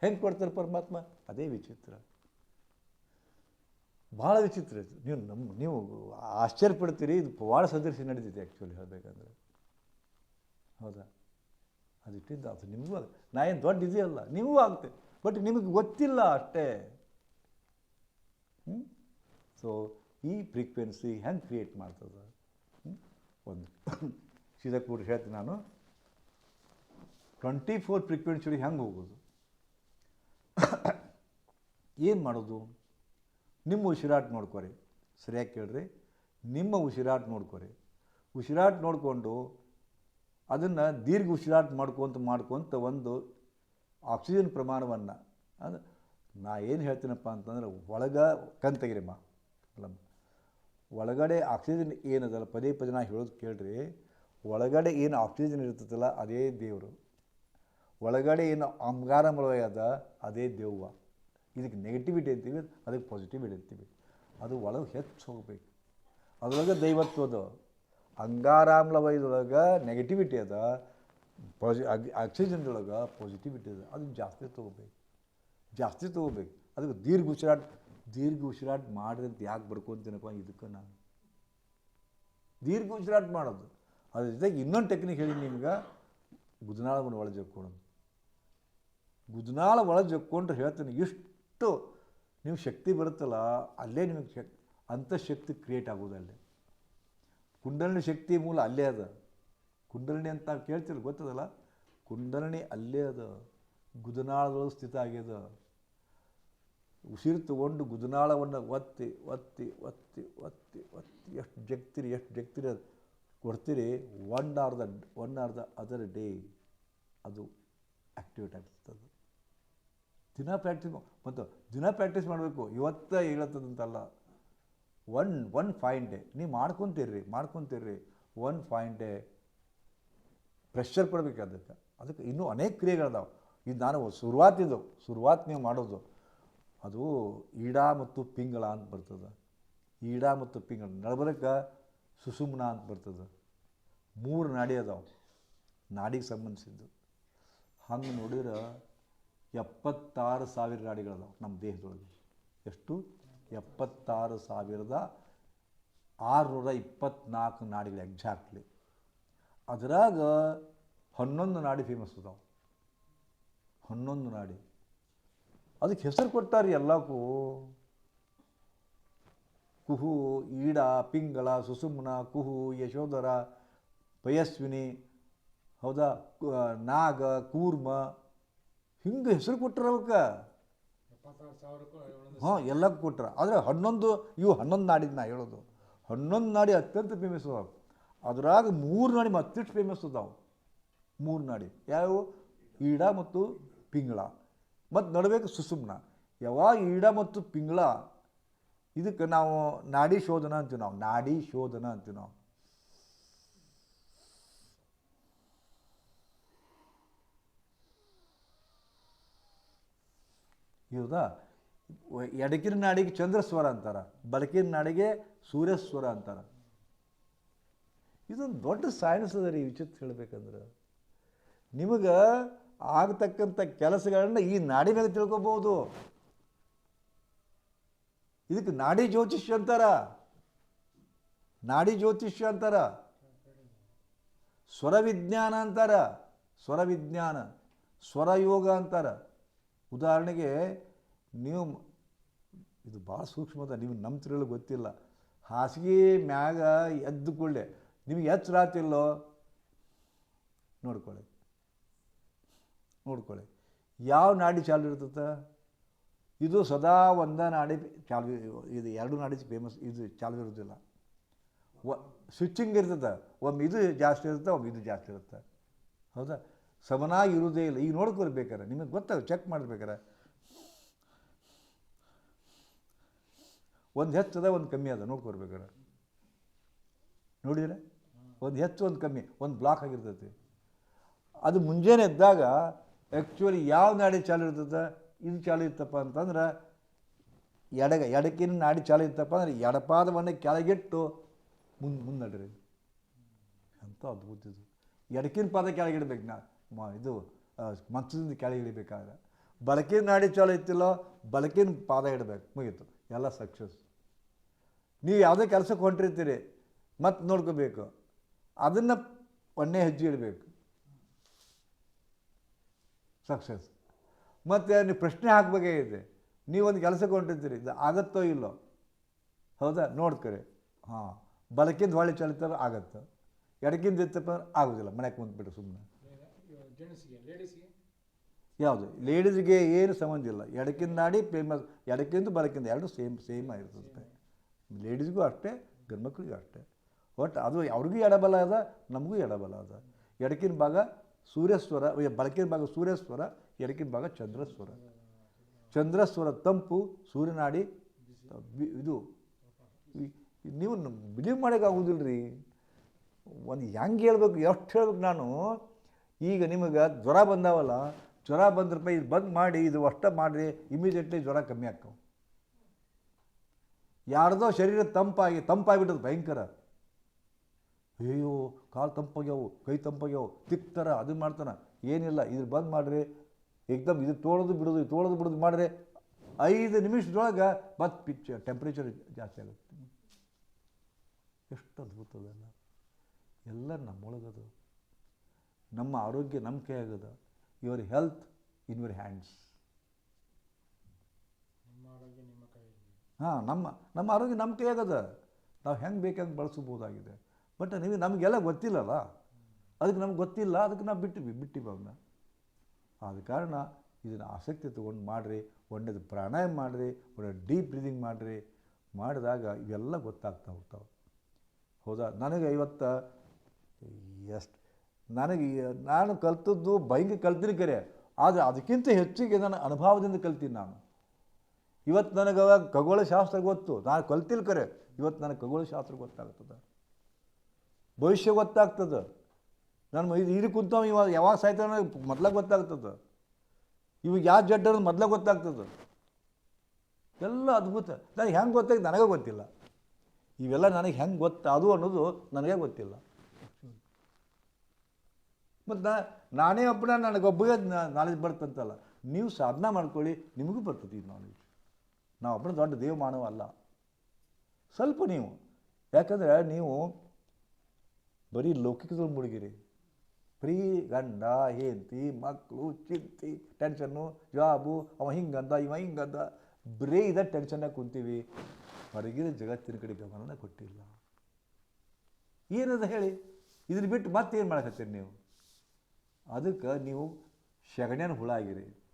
ಹೆಂಗೆ ಕೊಡ್ತಾರೆ ಪರಮಾತ್ಮ? ಅದೇ ವಿಚಿತ್ರ. ಭಾಳ ವಿಚಿತ್ರ ನೀವು ನಮ್ಮ ನೀವು ಆಶ್ಚರ್ಯ ಪಡ್ತೀರಿ ಇದು ಭಾಳ ಸದೃಶ್ಯ ನಡೀತಿದೆ ಆ್ಯಕ್ಚುಲಿ ಹೇಳಬೇಕಂದ್ರೆ. ಹೌದಾ? ಅದು ಅದು ನಿಮಗೂ ಅದು ನಾ ಏನು ದೊಡ್ಡ ಇದೆಯಲ್ಲ ನಿಮಗೂ ಆಗುತ್ತೆ. ಬಟ್ ನಿಮಗೆ ಗೊತ್ತಿಲ್ಲ ಅಷ್ಟೇ. ಹ್ಞೂ ಸೊ ಈ ಫ್ರೀಕ್ವೆನ್ಸಿ ಹೆಂಗೆ ಕ್ರಿಯೇಟ್ ಮಾಡ್ತದೆ? ಒಂದು ಸೀದಾ ಕೂಡ ಹೇಳ್ತೀನಿ ನಾನು. ಟ್ವೆಂಟಿ ಫೋರ್ ಫ್ರೀಕ್ವೆನ್ಸಿ ಹೆಂಗೆ ಹೋಗೋದು? ಏನು ಮಾಡೋದು? ನಿಮ್ಮ ಉಸಿರಾಟ ನೋಡ್ಕೊರಿ. ಸರಿಯಾಗಿ ಕೇಳ್ರಿ. ನಿಮ್ಮ ಉಸಿರಾಟ ನೋಡ್ಕೊರಿ. ಉಸಿರಾಟ ನೋಡಿಕೊಂಡು ಅದನ್ನು ದೀರ್ಘ ಉಸಿರಾಟ ಮಾಡ್ಕೊತ ಮಾಡ್ಕೊತ ಒಂದು ಆಕ್ಸಿಜನ್ ಪ್ರಮಾಣವನ್ನು ಅದು ನಾ ಏನು ಹೇಳ್ತೀನಪ್ಪ ಅಂತಂದ್ರೆ ಒಳಗೆ, ಕಣ್ ತೆಗಿರಿಮ್ಮ ಅಲ್ಲಮ್ಮ. ಒಳಗಡೆ ಆಕ್ಸಿಜನ್ ಏನದಲ್ಲ ಪದೇ ಪದೇ ನಾ ಹೇಳೋದು ಕೇಳ್ರಿ, ಒಳಗಡೆ ಏನು ಆಕ್ಸಿಜನ್ ಇರ್ತದಲ್ಲ, ಅದೇ ದೇವರು. ಒಳಗಡೆ ಏನು ಅಂಗಾರಮಯ ಅದ, ಅದೇ ದೇವ್ವ. ಇದಕ್ಕೆ ನೆಗೆಟಿವಿಟಿ ಅಂತೀವಿ, ಅದಕ್ಕೆ ಪಾಸಿಟಿವಿಟಿ ಅಂತೀವಿ. ಅದು ಒಳಗೆ ಹೆಚ್ಚು ಹೋಗ್ಬೇಕು. ಅದರೊಳಗೆ ದೈವತ್ವ ಅದ. ಅಂಗಾರಾಮ್ಲವಯದೊಳಗೆ ನೆಗೆಟಿವಿಟಿ ಅದ ಪಾಸಿ ಆಕ್ಸಿಜನ್ದೊಳಗೆ ಪಾಸಿಟಿವಿಟಿ ಅದ. ಅದು ಜಾಸ್ತಿ ತೊಗೋಬೇಕು. ಜಾಸ್ತಿ ತೊಗೋಬೇಕು. ಅದಕ್ಕೆ ದೀರ್ಘ ಉಸಿರಾಟ ದೀರ್ಘ ಉಸಿರಾಟ ಮಾಡ್ರಿ ಅಂತ ಯಾಕೆ ಬರ್ಕೊತೀನಪ್ಪ ಇದಕ್ಕೆ ನಾನು? ದೀರ್ಘ ಉಸಿರಾಟ ಮಾಡೋದು. ಅದ್ರ ಜೊತೆಗೆ ಇನ್ನೊಂದು ಟೆಕ್ನಿಕ್ ಹೇಳಿ ನಿಮ್ಗೆ. ಗುದನಾಳವನ್ನು ಒಳಗೆ ಜಕ್ಕೊಳೋದು ಗುದನಾಳ ಒಳಗೆ ಜಕ್ಕೊಂಡ್ರೆ ಹೇಳ್ತೇನೆ ಎಷ್ಟು ನೀವು ಶಕ್ತಿ ಬರುತ್ತಲ್ಲ, ಅಲ್ಲೇ ನಿಮಗೆ ಶಕ್ ಅಂತಃಶಕ್ತಿ ಕ್ರಿಯೇಟ್ ಆಗೋದು ಅಲ್ಲೇ. ಕುಂಡಲಿನಿ ಶಕ್ತಿ ಮೂಲ ಅಲ್ಲೇ ಅದ. ಕುಂಡಲಿನಿ ಅಂತ ಕೇಳ್ತೀರಲ್ಲ ಗೊತ್ತದಲ್ಲ? ಕುಂಡಲಿನಿ ಅಲ್ಲೇ ಅದ. ಗುದನಾಳದೊಳಗೆ ಸ್ಥಿತ ಆಗ್ಯದ. ಉಸಿರು ತಗೊಂಡು ಗುದನಾಳವನ್ನು ಒತ್ತಿ ಒತ್ತಿ ಒತ್ತಿ ಒತ್ತಿ ಒತ್ತಿ. ಎಷ್ಟು ಜಗ್ತೀರಿ ಎಷ್ಟು ಜಗ್ತೀರಿ ಅದು. ಕೊಡ್ತೀರಿ one or the one or the other day ಅದು ಆ್ಯಕ್ಟಿವೇಟ್ ಆಗ್ತದೆ. ದಿನ ಪ್ರಾಕ್ಟೀಸ್ ಮತ್ತು ದಿನ ಪ್ರಾಕ್ಟೀಸ್ ಮಾಡಬೇಕು. ಇವತ್ತ ಹೇಳತ್ತದಂತಲ್ಲ. ಒನ್ ಒನ್ ಫೈನ್ ಡೇ ನೀವು ಮಾಡ್ಕೊತೀರ್ರಿ ಮಾಡ್ಕೊತೀರ್ರಿ ಒನ್ ಫೈನ್ ಡೇ ಪ್ರೆಷರ್ ಕೊಡಬೇಕು ಅದಕ್ಕೆ. ಅದಕ್ಕೆ ಇನ್ನೂ ಅನೇಕ ಕ್ರಿಯೆಗಳಿದಾವೆ. ಇದು ನಾನು ಶುರುವಾತಿದ್ದು. ಶುರುವಾತ್ ನೀವು ಮಾಡೋದು. ಅದು ಈಡ ಮತ್ತು ಪಿಂಗಳ ಅಂತ ಬರ್ತದೆ. ಈಡ ಮತ್ತು ಪಿಂಗಳ ನಡಬರಕ್ಕೆ ಸುಸುಮ್ನ ಅಂತ ಬರ್ತದೆ. ಮೂರು ನಾಡಿ ಅದಾವೆ. ನಾಡಿಗೆ ಸಂಬಂಧಿಸಿದ್ದು. ಹಂಗೆ ನೋಡಿದ್ರೆ ಎಪ್ಪತ್ತಾರು ಸಾವಿರ ನಾಡಿಗಳದಾವೆ ನಮ್ಮ ದೇಹದೊಳಗೆ. ಎಷ್ಟು? ಎಪ್ಪತ್ತಾರು ಸಾವಿರದ ಆರುನೂರ ಇಪ್ಪತ್ನಾಲ್ಕು ನಾಡಿಗಳು ಎಕ್ಸಾಕ್ಟ್ಲಿ. ಅದರಾಗ ಹನ್ನೊಂದು ನಾಡಿ ಫೇಮಸ್ ಅದಾವೆ. ಹನ್ನೊಂದು ನಾಡಿ. ಅದಕ್ಕೆ ಹೆಸರು ಕೊಟ್ಟಾರೆ ಎಲ್ಲಕ್ಕೂ. ಕುಹು, ಈಡ, ಪಿಂಗಳ, ಸುಸುಮ್ನ, ಕುಹು, ಯಶೋಧರ, ಪಯಸ್ವಿನಿ, ಹೌದಾ? ನಾಗ, ಕೂರ್ಮ, ಹಿಂಗೆ ಹೆಸರು ಕೊಟ್ಟರು ಅವಕ್ಕೆ. ಹಾಂ, ಎಲ್ಲಕ್ಕೂ ಕೊಟ್ರ. ಆದರೆ ಹನ್ನೊಂದು, ಇವು ಹನ್ನೊಂದು ನಾಡಿದ್ದು ನಾ ಹೇಳೋದು. ಹನ್ನೊಂದು ನಾಡಿ ಅತ್ಯಂತ ಫೇಮಸ್ ಅದಾವೆ. ಅದ್ರಾಗ ಮೂರು ನಾಡಿ ಮತ್ತಿಷ್ಟು ಫೇಮಸ್ ಅದಾವೆ. ಮೂರು ನಾಡಿ. ಯಾವುವು ಈಡ ಮತ್ತು ಪಿಂಗಳ. ಮತ್ತು ನಡಬೇಕು ಸುಸುಮ್ನ. ಯಾವಾಗ ಈಡ ಮತ್ತು ಪಿಂಗಳ, ಇದಕ್ಕೆ ನಾವು ನಾಡಿ ಶೋಧನ ಅಂತೀವಿ ನಾವು. ನಾಡಿ ಶೋಧನ ಅಂತೀವಿ ನಾವು. ಹೌದಾ? ಎಡಕಿನ ನಾಡಿಗೆ ಚಂದ್ರಸ್ವರ ಅಂತಾರೆ, ಬಲಕಿನ ನಾಡಿಗೆ ಸೂರ್ಯಸ್ವರ ಅಂತಾರೆ. ಇದೊಂದು ದೊಡ್ಡ ಸೈನ್ಸ್ ಅದ ರೀ ವಿಚಿತ್ರ ಹೇಳ್ಬೇಕಂದ್ರೆ. ನಿಮಗೆ ಆಗ್ತಕ್ಕಂಥ ಕೆಲಸಗಳನ್ನು ಈ ನಾಡಿ ಮೇಲೆ ತಿಳ್ಕೊಬೋದು ಇದಕ್ಕೆ ನಾಡಿ ಜ್ಯೋತಿಷ್ಯ ಅಂತಾರ. ನಾಡಿ ಜ್ಯೋತಿಷ್ಯ ಅಂತಾರ. ಸ್ವರವಿಜ್ಞಾನ ಅಂತಾರ. ಸ್ವರವಿಜ್ಞಾನ, ಸ್ವರಯೋಗ ಸ್ವರ ಯೋಗ ಅಂತಾರ. ಉದಾಹರಣೆಗೆ ನೀವು ಇದು ಭಾಳ ಸೂಕ್ಷ್ಮದ ನೀವು ನಂಬ್ತಿರಲು ಗೊತ್ತಿಲ್ಲ. ಹಾಸಿಗೆ ಮ್ಯಾಗ ಎದ್ದು ಕೂಡಲೇ ನಿಮಗೆ ಎಚ್ಚರ ಆತಿಲ್ಲೋ ನೋಡ್ಕೊಳ್ಳಿ. ನೋಡ್ಕೊಳ್ಳಿ. ಯಾವ ನಾಡಿ ಚಾಲು ಇರ್ತದೆ? ಇದು ಸದಾ ಒಂದೇ ನಾಡಿ ಚಾಲು, ಇದು ಎರಡು ನಾಡಿ ಫೇಮಸ್ ಇದು ಚಾಲು ಇರೋದಿಲ್ಲ. ವ ಸ್ವಿಚ್ಚಿಂಗ್ ಇರ್ತದೆ. ಒಮ್ಮೆ ಇದು ಜಾಸ್ತಿ ಇರುತ್ತೆ, ಒಮ್ಮೆ ಇದು ಜಾಸ್ತಿ ಇರುತ್ತೆ. ಹೌದಾ? ಸಮನಾಗಿ ಇರುವುದೇ ಇಲ್ಲ. ಈಗ ನೋಡ್ಕೊಳ್ಬೇಕಾರೆ ನಿಮಗೆ ಗೊತ್ತಾಗ ಚೆಕ್ ಮಾಡ್ಬೇಕಾರೆ ಒಂದು ಹೆಚ್ಚದ, ಒಂದು ಕಮ್ಮಿ ಅದ. ನೋಡ್ಕೊಳ್ಬೇಕಾರೆ ನೋಡಿದ್ರೆ? ಒಂದು ಹೆಚ್ಚು, ಒಂದು ಕಮ್ಮಿ. ಒಂದು ಬ್ಲಾಕ್ ಆಗಿರ್ತೈತಿ. ಅದು ಮುಂಜಾನೆ ಎದ್ದಾಗ ಆ್ಯಕ್ಚುಲಿ ಯಾವ ನಾಡಿ ಚಾಲು ಇರ್ತದೆ? ಇದು ಚಾಲು ಇತ್ತಪ್ಪ ಅಂತಂದ್ರೆ, ಎಡಗ, ಎಡಕಿನ ನಾಡಿ ಚಾಲು ಇತ್ತಪ್ಪ ಅಂದ್ರೆ, ಎಡಪಾದವನ್ನು ಕೆಳಗಿಟ್ಟು ಮುಂದೆ ಮುಂದೆ ನಡ್ರಿ ಅಂತ ಅದ್ಭುತ ಇದು. ಎಡಕಿನ ಪಾದ ಕೆಳಗಿಡ್ಬೇಕು ನಾ ಮ ಇದು ಮಂಚದಿಂದ ಕೆಳಗೆ ಬಳಕಿನ ನಾಡಿ ಚಾಲು ಇತ್ತಿಲ್ಲೋ ಬಳಕಿನ ಪಾದ ಇಡಬೇಕು. ಮುಗೀತು. ಎಲ್ಲ ಸಕ್ಸಸ್ ನೀವು ಯಾವುದೇ ಕೆಲಸಕ್ಕೆ ಹೊಂಟಿರ್ತೀರಿ ಮತ್ತೆ ನೋಡ್ಕೋಬೇಕು. ಅದನ್ನು ಒಣ್ಣೆ ಹೆಜ್ಜೆ ಇಡಬೇಕು. ಸಕ್ಸಸ್. ಮತ್ತು ನೀವು ಪ್ರಶ್ನೆ ಹಾಕಬೇಕೇ ಇದೆ. ನೀವೊಂದು ಕೆಲಸಕ್ಕೆ ಹೊಂಟಿರ್ತೀರಿ ಇದು ಆಗತ್ತೋ ಇಲ್ಲೋ? ಹೌದಾ? ನೋಡ್ಕೊರಿ ಹಾಂ. ಬಲಕ್ಕಿಂದ ಹೊಳೆ ಚಲಿತಾರ ಆಗತ್ತೆ. ಎಡಕಿಂದ ಇತ್ತಪ್ಪ ಆಗೋದಿಲ್ಲ. ಮನೆಗೆ ಬಂದುಬಿಟ್ಟು ಸುಮ್ಮನೆ ಯಾವುದು? ಲೇಡೀಸ್ಗೆ ಏನು ಸಂಬಂಧ ಇಲ್ಲ. ಎಡಕಿಂದ ನಾಡಿ ಫೇಮಸ್ ಎಡಕ್ಕಿಂದ ಬಲಕ್ಕಿಂದ ಎರಡು ಸೇಮ್ ಸೇಮ್ ಆಗಿರ್ತದೆ. ಲೇಡೀಸ್ಗೂ ಅಷ್ಟೇ, ಗಂಡ್ಮಕ್ಳಿಗೂ ಅಷ್ಟೇ. ಒಟ್ಟು ಅದು ಅವ್ರಿಗೂ ಎಡಬಲ ಅದ, ನಮಗೂ ಎಡಬಲ ಅದ. ಎಡಕಿನ ಭಾಗ ಸೂರ್ಯಸ್ವರ ಬಳಕಿನ ಭಾಗ ಸೂರ್ಯಸ್ವರ ಎಡಕಿನ ಭಾಗ ಚಂದ್ರಸ್ವರ. ಚಂದ್ರಸ್ವರ ತಂಪು, ಸೂರ್ಯನಾಡಿ ಇದು ನೀವು ಬಿಲೀವ್ ಮಾಡೋಕ್ಕಾಗೋದಿಲ್ಲ ರೀ ಒಂದು ಹೆಂಗೆ ಹೇಳ್ಬೇಕು, ಎಷ್ಟು ಹೇಳ್ಬೇಕು ನಾನು. ಈಗ ನಿಮಗೆ ಜ್ವರ ಬಂದಾವಲ್ಲ, ಜ್ವರ ಬಂದ್ರಪ್ಪ ಇದು ಬಂದ್ ಮಾಡಿ, ಇದು ಅಷ್ಟ ಮಾಡಿರಿ ಇಮಿಡಿಯೇಟ್ಲಿ ಜ್ವರ ಕಮ್ಮಿ ಆಗ್ತಾವೆ. ಯಾರ್ದೋ ಶರೀರ ತಂಪಾಗಿ, ತಂಪಾಗಿಬಿಟ್ಟದು ಭಯಂಕರ. ಅಯ್ಯೋ ಕಾಲು ತಂಪಾಗ್ಯಾವು ಕೈ ತಂಪಾಗ್ಯಾವು ತಿಕ್ತಾರ ಅದು ಮಾಡ್ತಾನೆ. ಏನಿಲ್ಲ ಇದ್ರ ಬಂದ್ ಮಾಡಿರಿ. ಏಕ್ದಮ್ ಇದು ತೋಳೋದು ಬಿಡೋದು ತೋಳೋದು ಬಿಡೋದು ಮಾಡ್ರಿ. ಐದು ನಿಮಿಷದೊಳಗೆ ಮತ್ತೆ ಪಿಚ್ ಟೆಂಪ್ರೇಚರ್ ಜಾಸ್ತಿ ಆಗುತ್ತೆ. ಎಷ್ಟು ಅದ್ಭುತ ಅದಲ್ಲ ಎಲ್ಲ. ನಮ್ಮೊಳಗದು. ನಮ್ಮ ಆರೋಗ್ಯ ನಮ್ಮ ಆಗೋದು your health in your hands ಹಾಂ ನಮ್ಮ ನಮ್ಮ ಆರೋಗ್ಯ ನಮ್ಮ ಕೈಯಾಗದ. ನಾವು ಹೆಂಗೆ ಬೇಕಂಗೆ ಬಳಸ್ಬೋದಾಗಿದೆ ಬಟ್ ನೀವು ನಮಗೆಲ್ಲ ಗೊತ್ತಿಲ್ಲಲ್ಲ? ಅದಕ್ಕೆ ನಮ್ಗೆ ಗೊತ್ತಿಲ್ಲ, ಅದಕ್ಕೆ ನಾವು ಬಿಟ್ಟಿವಿ ಬಿಟ್ಟಿವಿ ಅವನ್ನ. ಆದ ಕಾರಣ ಇದನ್ನು ಆಸಕ್ತಿ ತೊಗೊಂಡು ಮಾಡಿರಿ ಒಳ್ಳೆಯದು ಪ್ರಾಣಾಯಾಮ ಮಾಡಿರಿ ಒಳ್ಳೆ ಡೀಪ್ ಬ್ರೀದಿಂಗ್ ಮಾಡಿರಿ. ಮಾಡಿದಾಗ ಇವೆಲ್ಲ ಗೊತ್ತಾಗ್ತಾ ಹೋಗ್ತಾವೆ. ಹೌದಾ? ನನಗೆ ಇವತ್ತು ಎಷ್ಟು, ನನಗೆ, ನಾನು ಕಲ್ತದ್ದು ಬೈಂಗ್ ಕಲ್ತೀನಿ ಕರೆ. ಆದರೆ ಅದಕ್ಕಿಂತ ಹೆಚ್ಚಿಗೆ ನನ್ನ ಅನುಭವದಿಂದ ಕಲ್ತೀನಿ ನಾನು. ಇವತ್ತು ನನಗೆ ಅವಾಗ ಖಗೋಳಶಾಸ್ತ್ರ ಗೊತ್ತು. ನಾನು ಕಲ್ತಿಲ್ಲ ಕರೆ. ಇವತ್ತು ನನಗೆ ಖಗೋಳಶಾಸ್ತ್ರ ಗೊತ್ತಾಗ್ತದೆ. ಭವಿಷ್ಯ ಗೊತ್ತಾಗ್ತದೆ. ನಾನು ಇದು ಇದು ಕುಂತವ ಇವಾಗ ಯಾವಾಗ ಸಾಯ್ತಾನ ಮೊದ್ಲ ಗೊತ್ತಾಗ್ತದೆ. ಇವಾಗ ಯಾವ ಜಡ್ಡ ಅನ್ನೋದು ಮೊದ್ಲ ಗೊತ್ತಾಗ್ತದೆ. ಎಲ್ಲ ಅದ್ಭುತ. ನನಗೆ ಹೆಂಗೆ ಗೊತ್ತಾಗಿ ನನಗೆ ಗೊತ್ತಿಲ್ಲ. ಇವೆಲ್ಲ ನನಗೆ ಹೆಂಗೆ ಗೊತ್ತಾದು ಅನ್ನೋದು ನನಗೆ ಗೊತ್ತಿಲ್ಲ. ಮತ್ತು ನಾನೇ ಒಬ್ಬನ ನನಗೊಬ್ಬಗೆ ನಾಲೆಜ್ ಬರ್ತಂತಲ್ಲ. ನೀವು ಸಾಧನ ಮಾಡ್ಕೊಳ್ಳಿ, ನಿಮಗೂ ಬರ್ತದೆ ಈ ನಾಲೆಜ್ ನಾವು ಒಬ್ಬನ ದೊಡ್ಡ ದೇವ ಮಾನವ ಅಲ್ಲ ಸ್ವಲ್ಪ ನೀವು. ಯಾಕಂದರೆ ನೀವು ಬರೀ ಲೌಕಿಕದಲ್ಲಿ ಮುಳುಗಿರಿ. ಬರೀ ಗಂಡ, ಹೆಂಡತಿ ಮಕ್ಕಳು ಚಿಂತಿ ಟೆನ್ಷನ್ನು ಜಾಬು ಅವ ಹಿಂಗಂದ, ಇವ ಹಿಂಗಂದ, ಬರೀ ಇದ ಟೆನ್ಷನ್ನಾಗ ಕುಂತೀವಿ. ಹೊರಗಿನ ಜಗತ್ತಿನ ಕಡೆ ಗಮನನ ಕೊಟ್ಟಿಲ್ಲ. ಏನದ ಹೇಳಿ? ಇದನ್ನ ಬಿಟ್ಟು ಮತ್ತೇನು ಮಾಡಕತ್ತೀರಿ ನೀವು? ಅದಕ್ಕೆ ನೀವು ಶಗಣ್ಯನ ಹುಳ ಆಗಿರಿ.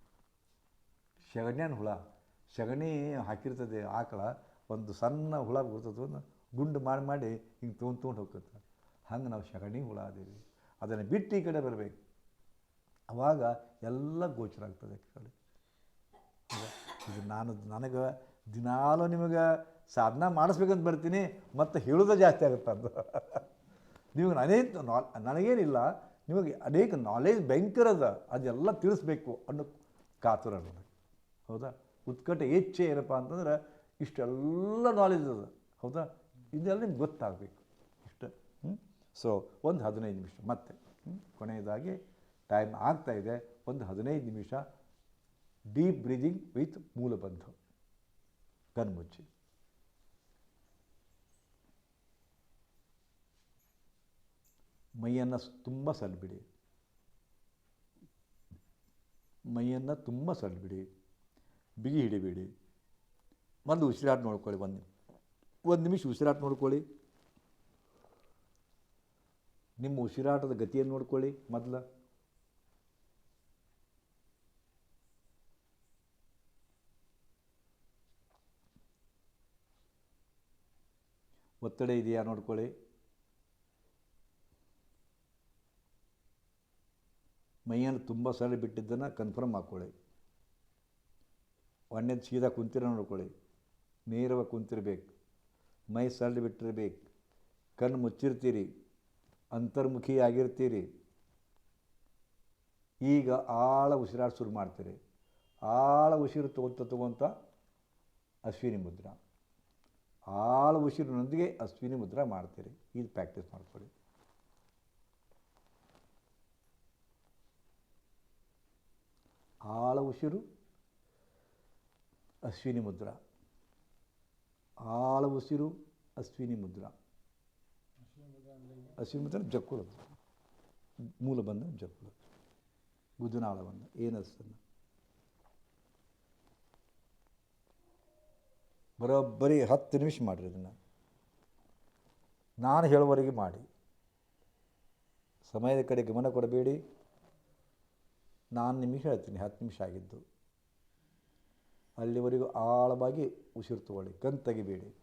ಶಗಣ್ಯನ ಹುಳ. ಸಗಣಿ ಹಾಕಿರ್ತದೆ ಆಕಳ, ಒಂದು ಸಣ್ಣ ಹುಳ ಬರ್ತದೆ ಗುಂಡು ಮಾಡಿ ಮಾಡಿ ಹಿಂಗೆ ತೊಗೊಂಡು ತೊಗೊಂಡು ಹೋಗ್ತದೆ. ಹಂಗೆ ನಾವು ಸಗಣಿ ಹುಳ ಅದೀವಿ ಅದನ್ನು ಬಿಟ್ಟು ಈ ಕಡೆ ಬರಬೇಕು. ಆವಾಗ ಎಲ್ಲ ಗೋಚರ ಆಗ್ತದೆ ಕಡೆ ಇದು ನಾನು ನನಗೆ ದಿನಾಲೂ ನಿಮಗೆ ಸಾಧನ ಮಾಡಿಸ್ಬೇಕಂತ ಬರ್ತೀನಿ, ಮತ್ತು ಹೇಳೋದೇ ಜಾಸ್ತಿ ಆಗುತ್ತೆ ಅದು. ನಿಮಗೆ ಅನೇಕ ನಾ ನನಗೇನಿಲ್ಲ, ನಿಮಗೆ ಅನೇಕ ನಾಲೆಜ್ ಭಯಂಕರ ಅದ, ಅದೆಲ್ಲ ತಿಳಿಸ್ಬೇಕು ಅನ್ನೋ ಕಾತುರ ನನಗೆ. ಹೌದಾ? ಉತ್ಕಟ ಹೆಚ್ಚೆ ಏನಪ್ಪ ಅಂತಂದ್ರೆ ಇಷ್ಟೆಲ್ಲ ನಾಲೆಜ್ ಅದ. ಹೌದಾ? ಇದೆಲ್ಲ ನಿಮ್ಗೆ ಗೊತ್ತಾಗಬೇಕು. ಸೊ ಒಂದು ಹದಿನೈದು ನಿಮಿಷ, ಮತ್ತೆ? ಕೊನೆಯದಾಗಿ ಟೈಮ್ ಆಗ್ತಾ ಇದೆ. ಒಂದು ಹದಿನೈದು ನಿಮಿಷ ಡೀಪ್ ಬ್ರೀದಿಂಗ್ ವಿತ್ ಮೂಲಬಂಧು. ಕಣ್ಮುಚ್ಚಿ ಮೈಯನ್ನು ತುಂಬ ಸಲ್ಬಿಡಿ. ಮೈಯನ್ನು ತುಂಬ ಸಲ್ಬಿಡಿ. ಬಿಗಿ ಹಿಡಿಬೇಡಿ. ಒಂದು ಉಸಿರಾಟ ನೋಡ್ಕೊಳ್ಳಿ, ಒಂದು ಒಂದು ನಿಮಿಷ ಉಸಿರಾಟ ನೋಡ್ಕೊಳ್ಳಿ. ನಿಮ್ಮ ಉಸಿರಾಟದ ಗತಿಯನ್ನು ನೋಡ್ಕೊಳ್ಳಿ ಮೊದಲ. ಒತ್ತಡ ಇದೆಯಾ ನೋಡ್ಕೊಳ್ಳಿ. ಮೈಯನ್ನು ತುಂಬ ಸಲ ಬಿಟ್ಟಿದ್ದನ್ನು ಕನ್ಫರ್ಮ್ ಹಾಕ್ಕೊಳ್ಳಿ ಒಣ್ಣೆದು ಸೀದಾ ಕುಂತಿರ ನೋಡ್ಕೊಳ್ಳಿ. ನೇರವಾಗಿ ಕುಂತಿರ್ಬೇಕು. ಮೈ ಸಲ್ಲು ಬಿಟ್ಟಿರ್ಬೇಕು. ಕಣ್ಣು ಮುಚ್ಚಿರ್ತೀರಿ. ಅಂತರ್ಮುಖಿ ಆಗಿರ್ತೀರಿ ಈಗ ಆಳ ಉಸಿರಾಟ ಶುರು ಮಾಡ್ತೀರಿ. ಆಳ ಉಸಿರು ತಗೊಂತ ತಗೊಂತ ಅಶ್ವಿನಿ ಮುದ್ರ. ಆಳ ಉಸಿರಿನೊಂದಿಗೆ ಅಶ್ವಿನಿ ಮುದ್ರ ಮಾಡ್ತೀರಿ. ಇದು ಪ್ರಾಕ್ಟೀಸ್ ಮಾಡ್ಕೊಳ್ಳಿ ಆಳ ಉಸಿರು, ಅಶ್ವಿನಿ ಮುದ್ರ. ಆಳ ಉಸಿರು, ಅಶ್ವಿನಿ ಮುದ್ರಾ. ಮುದ್ರಾ ಜಕ್ಕುಳದು ಮೂಲ ಬಂದ ಜಕ್ಕುಳದು ಗುಜನಾಳವನ್ನು ಏನಸ್ತನ್ನು ಬರೋಬ್ಬರಿ ಹತ್ತು ನಿಮಿಷ ಮಾಡಿರಿ ಇದನ್ನು ನಾನು ಹೇಳುವವರೆಗೆ ಮಾಡಿ. ಸಮಯದ ಕಡೆ ಗಮನ ಕೊಡಬೇಡಿ. ನಾನು ನಿಮಗೆ ಹೇಳ್ತೀನಿ, ಹತ್ತು ನಿಮಿಷ ಆಗಿದ್ದು. ಅಲ್ಲಿವರೆಗೂ ಆಳವಾಗಿ ಉಸಿರು ತಗೊಳ್ಳಿ ಕಣ್ ತೆಗಿಬೇಡಿ.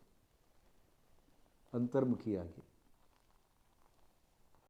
ಅಂತರ್ಮುಖಿಯಾಗಿ.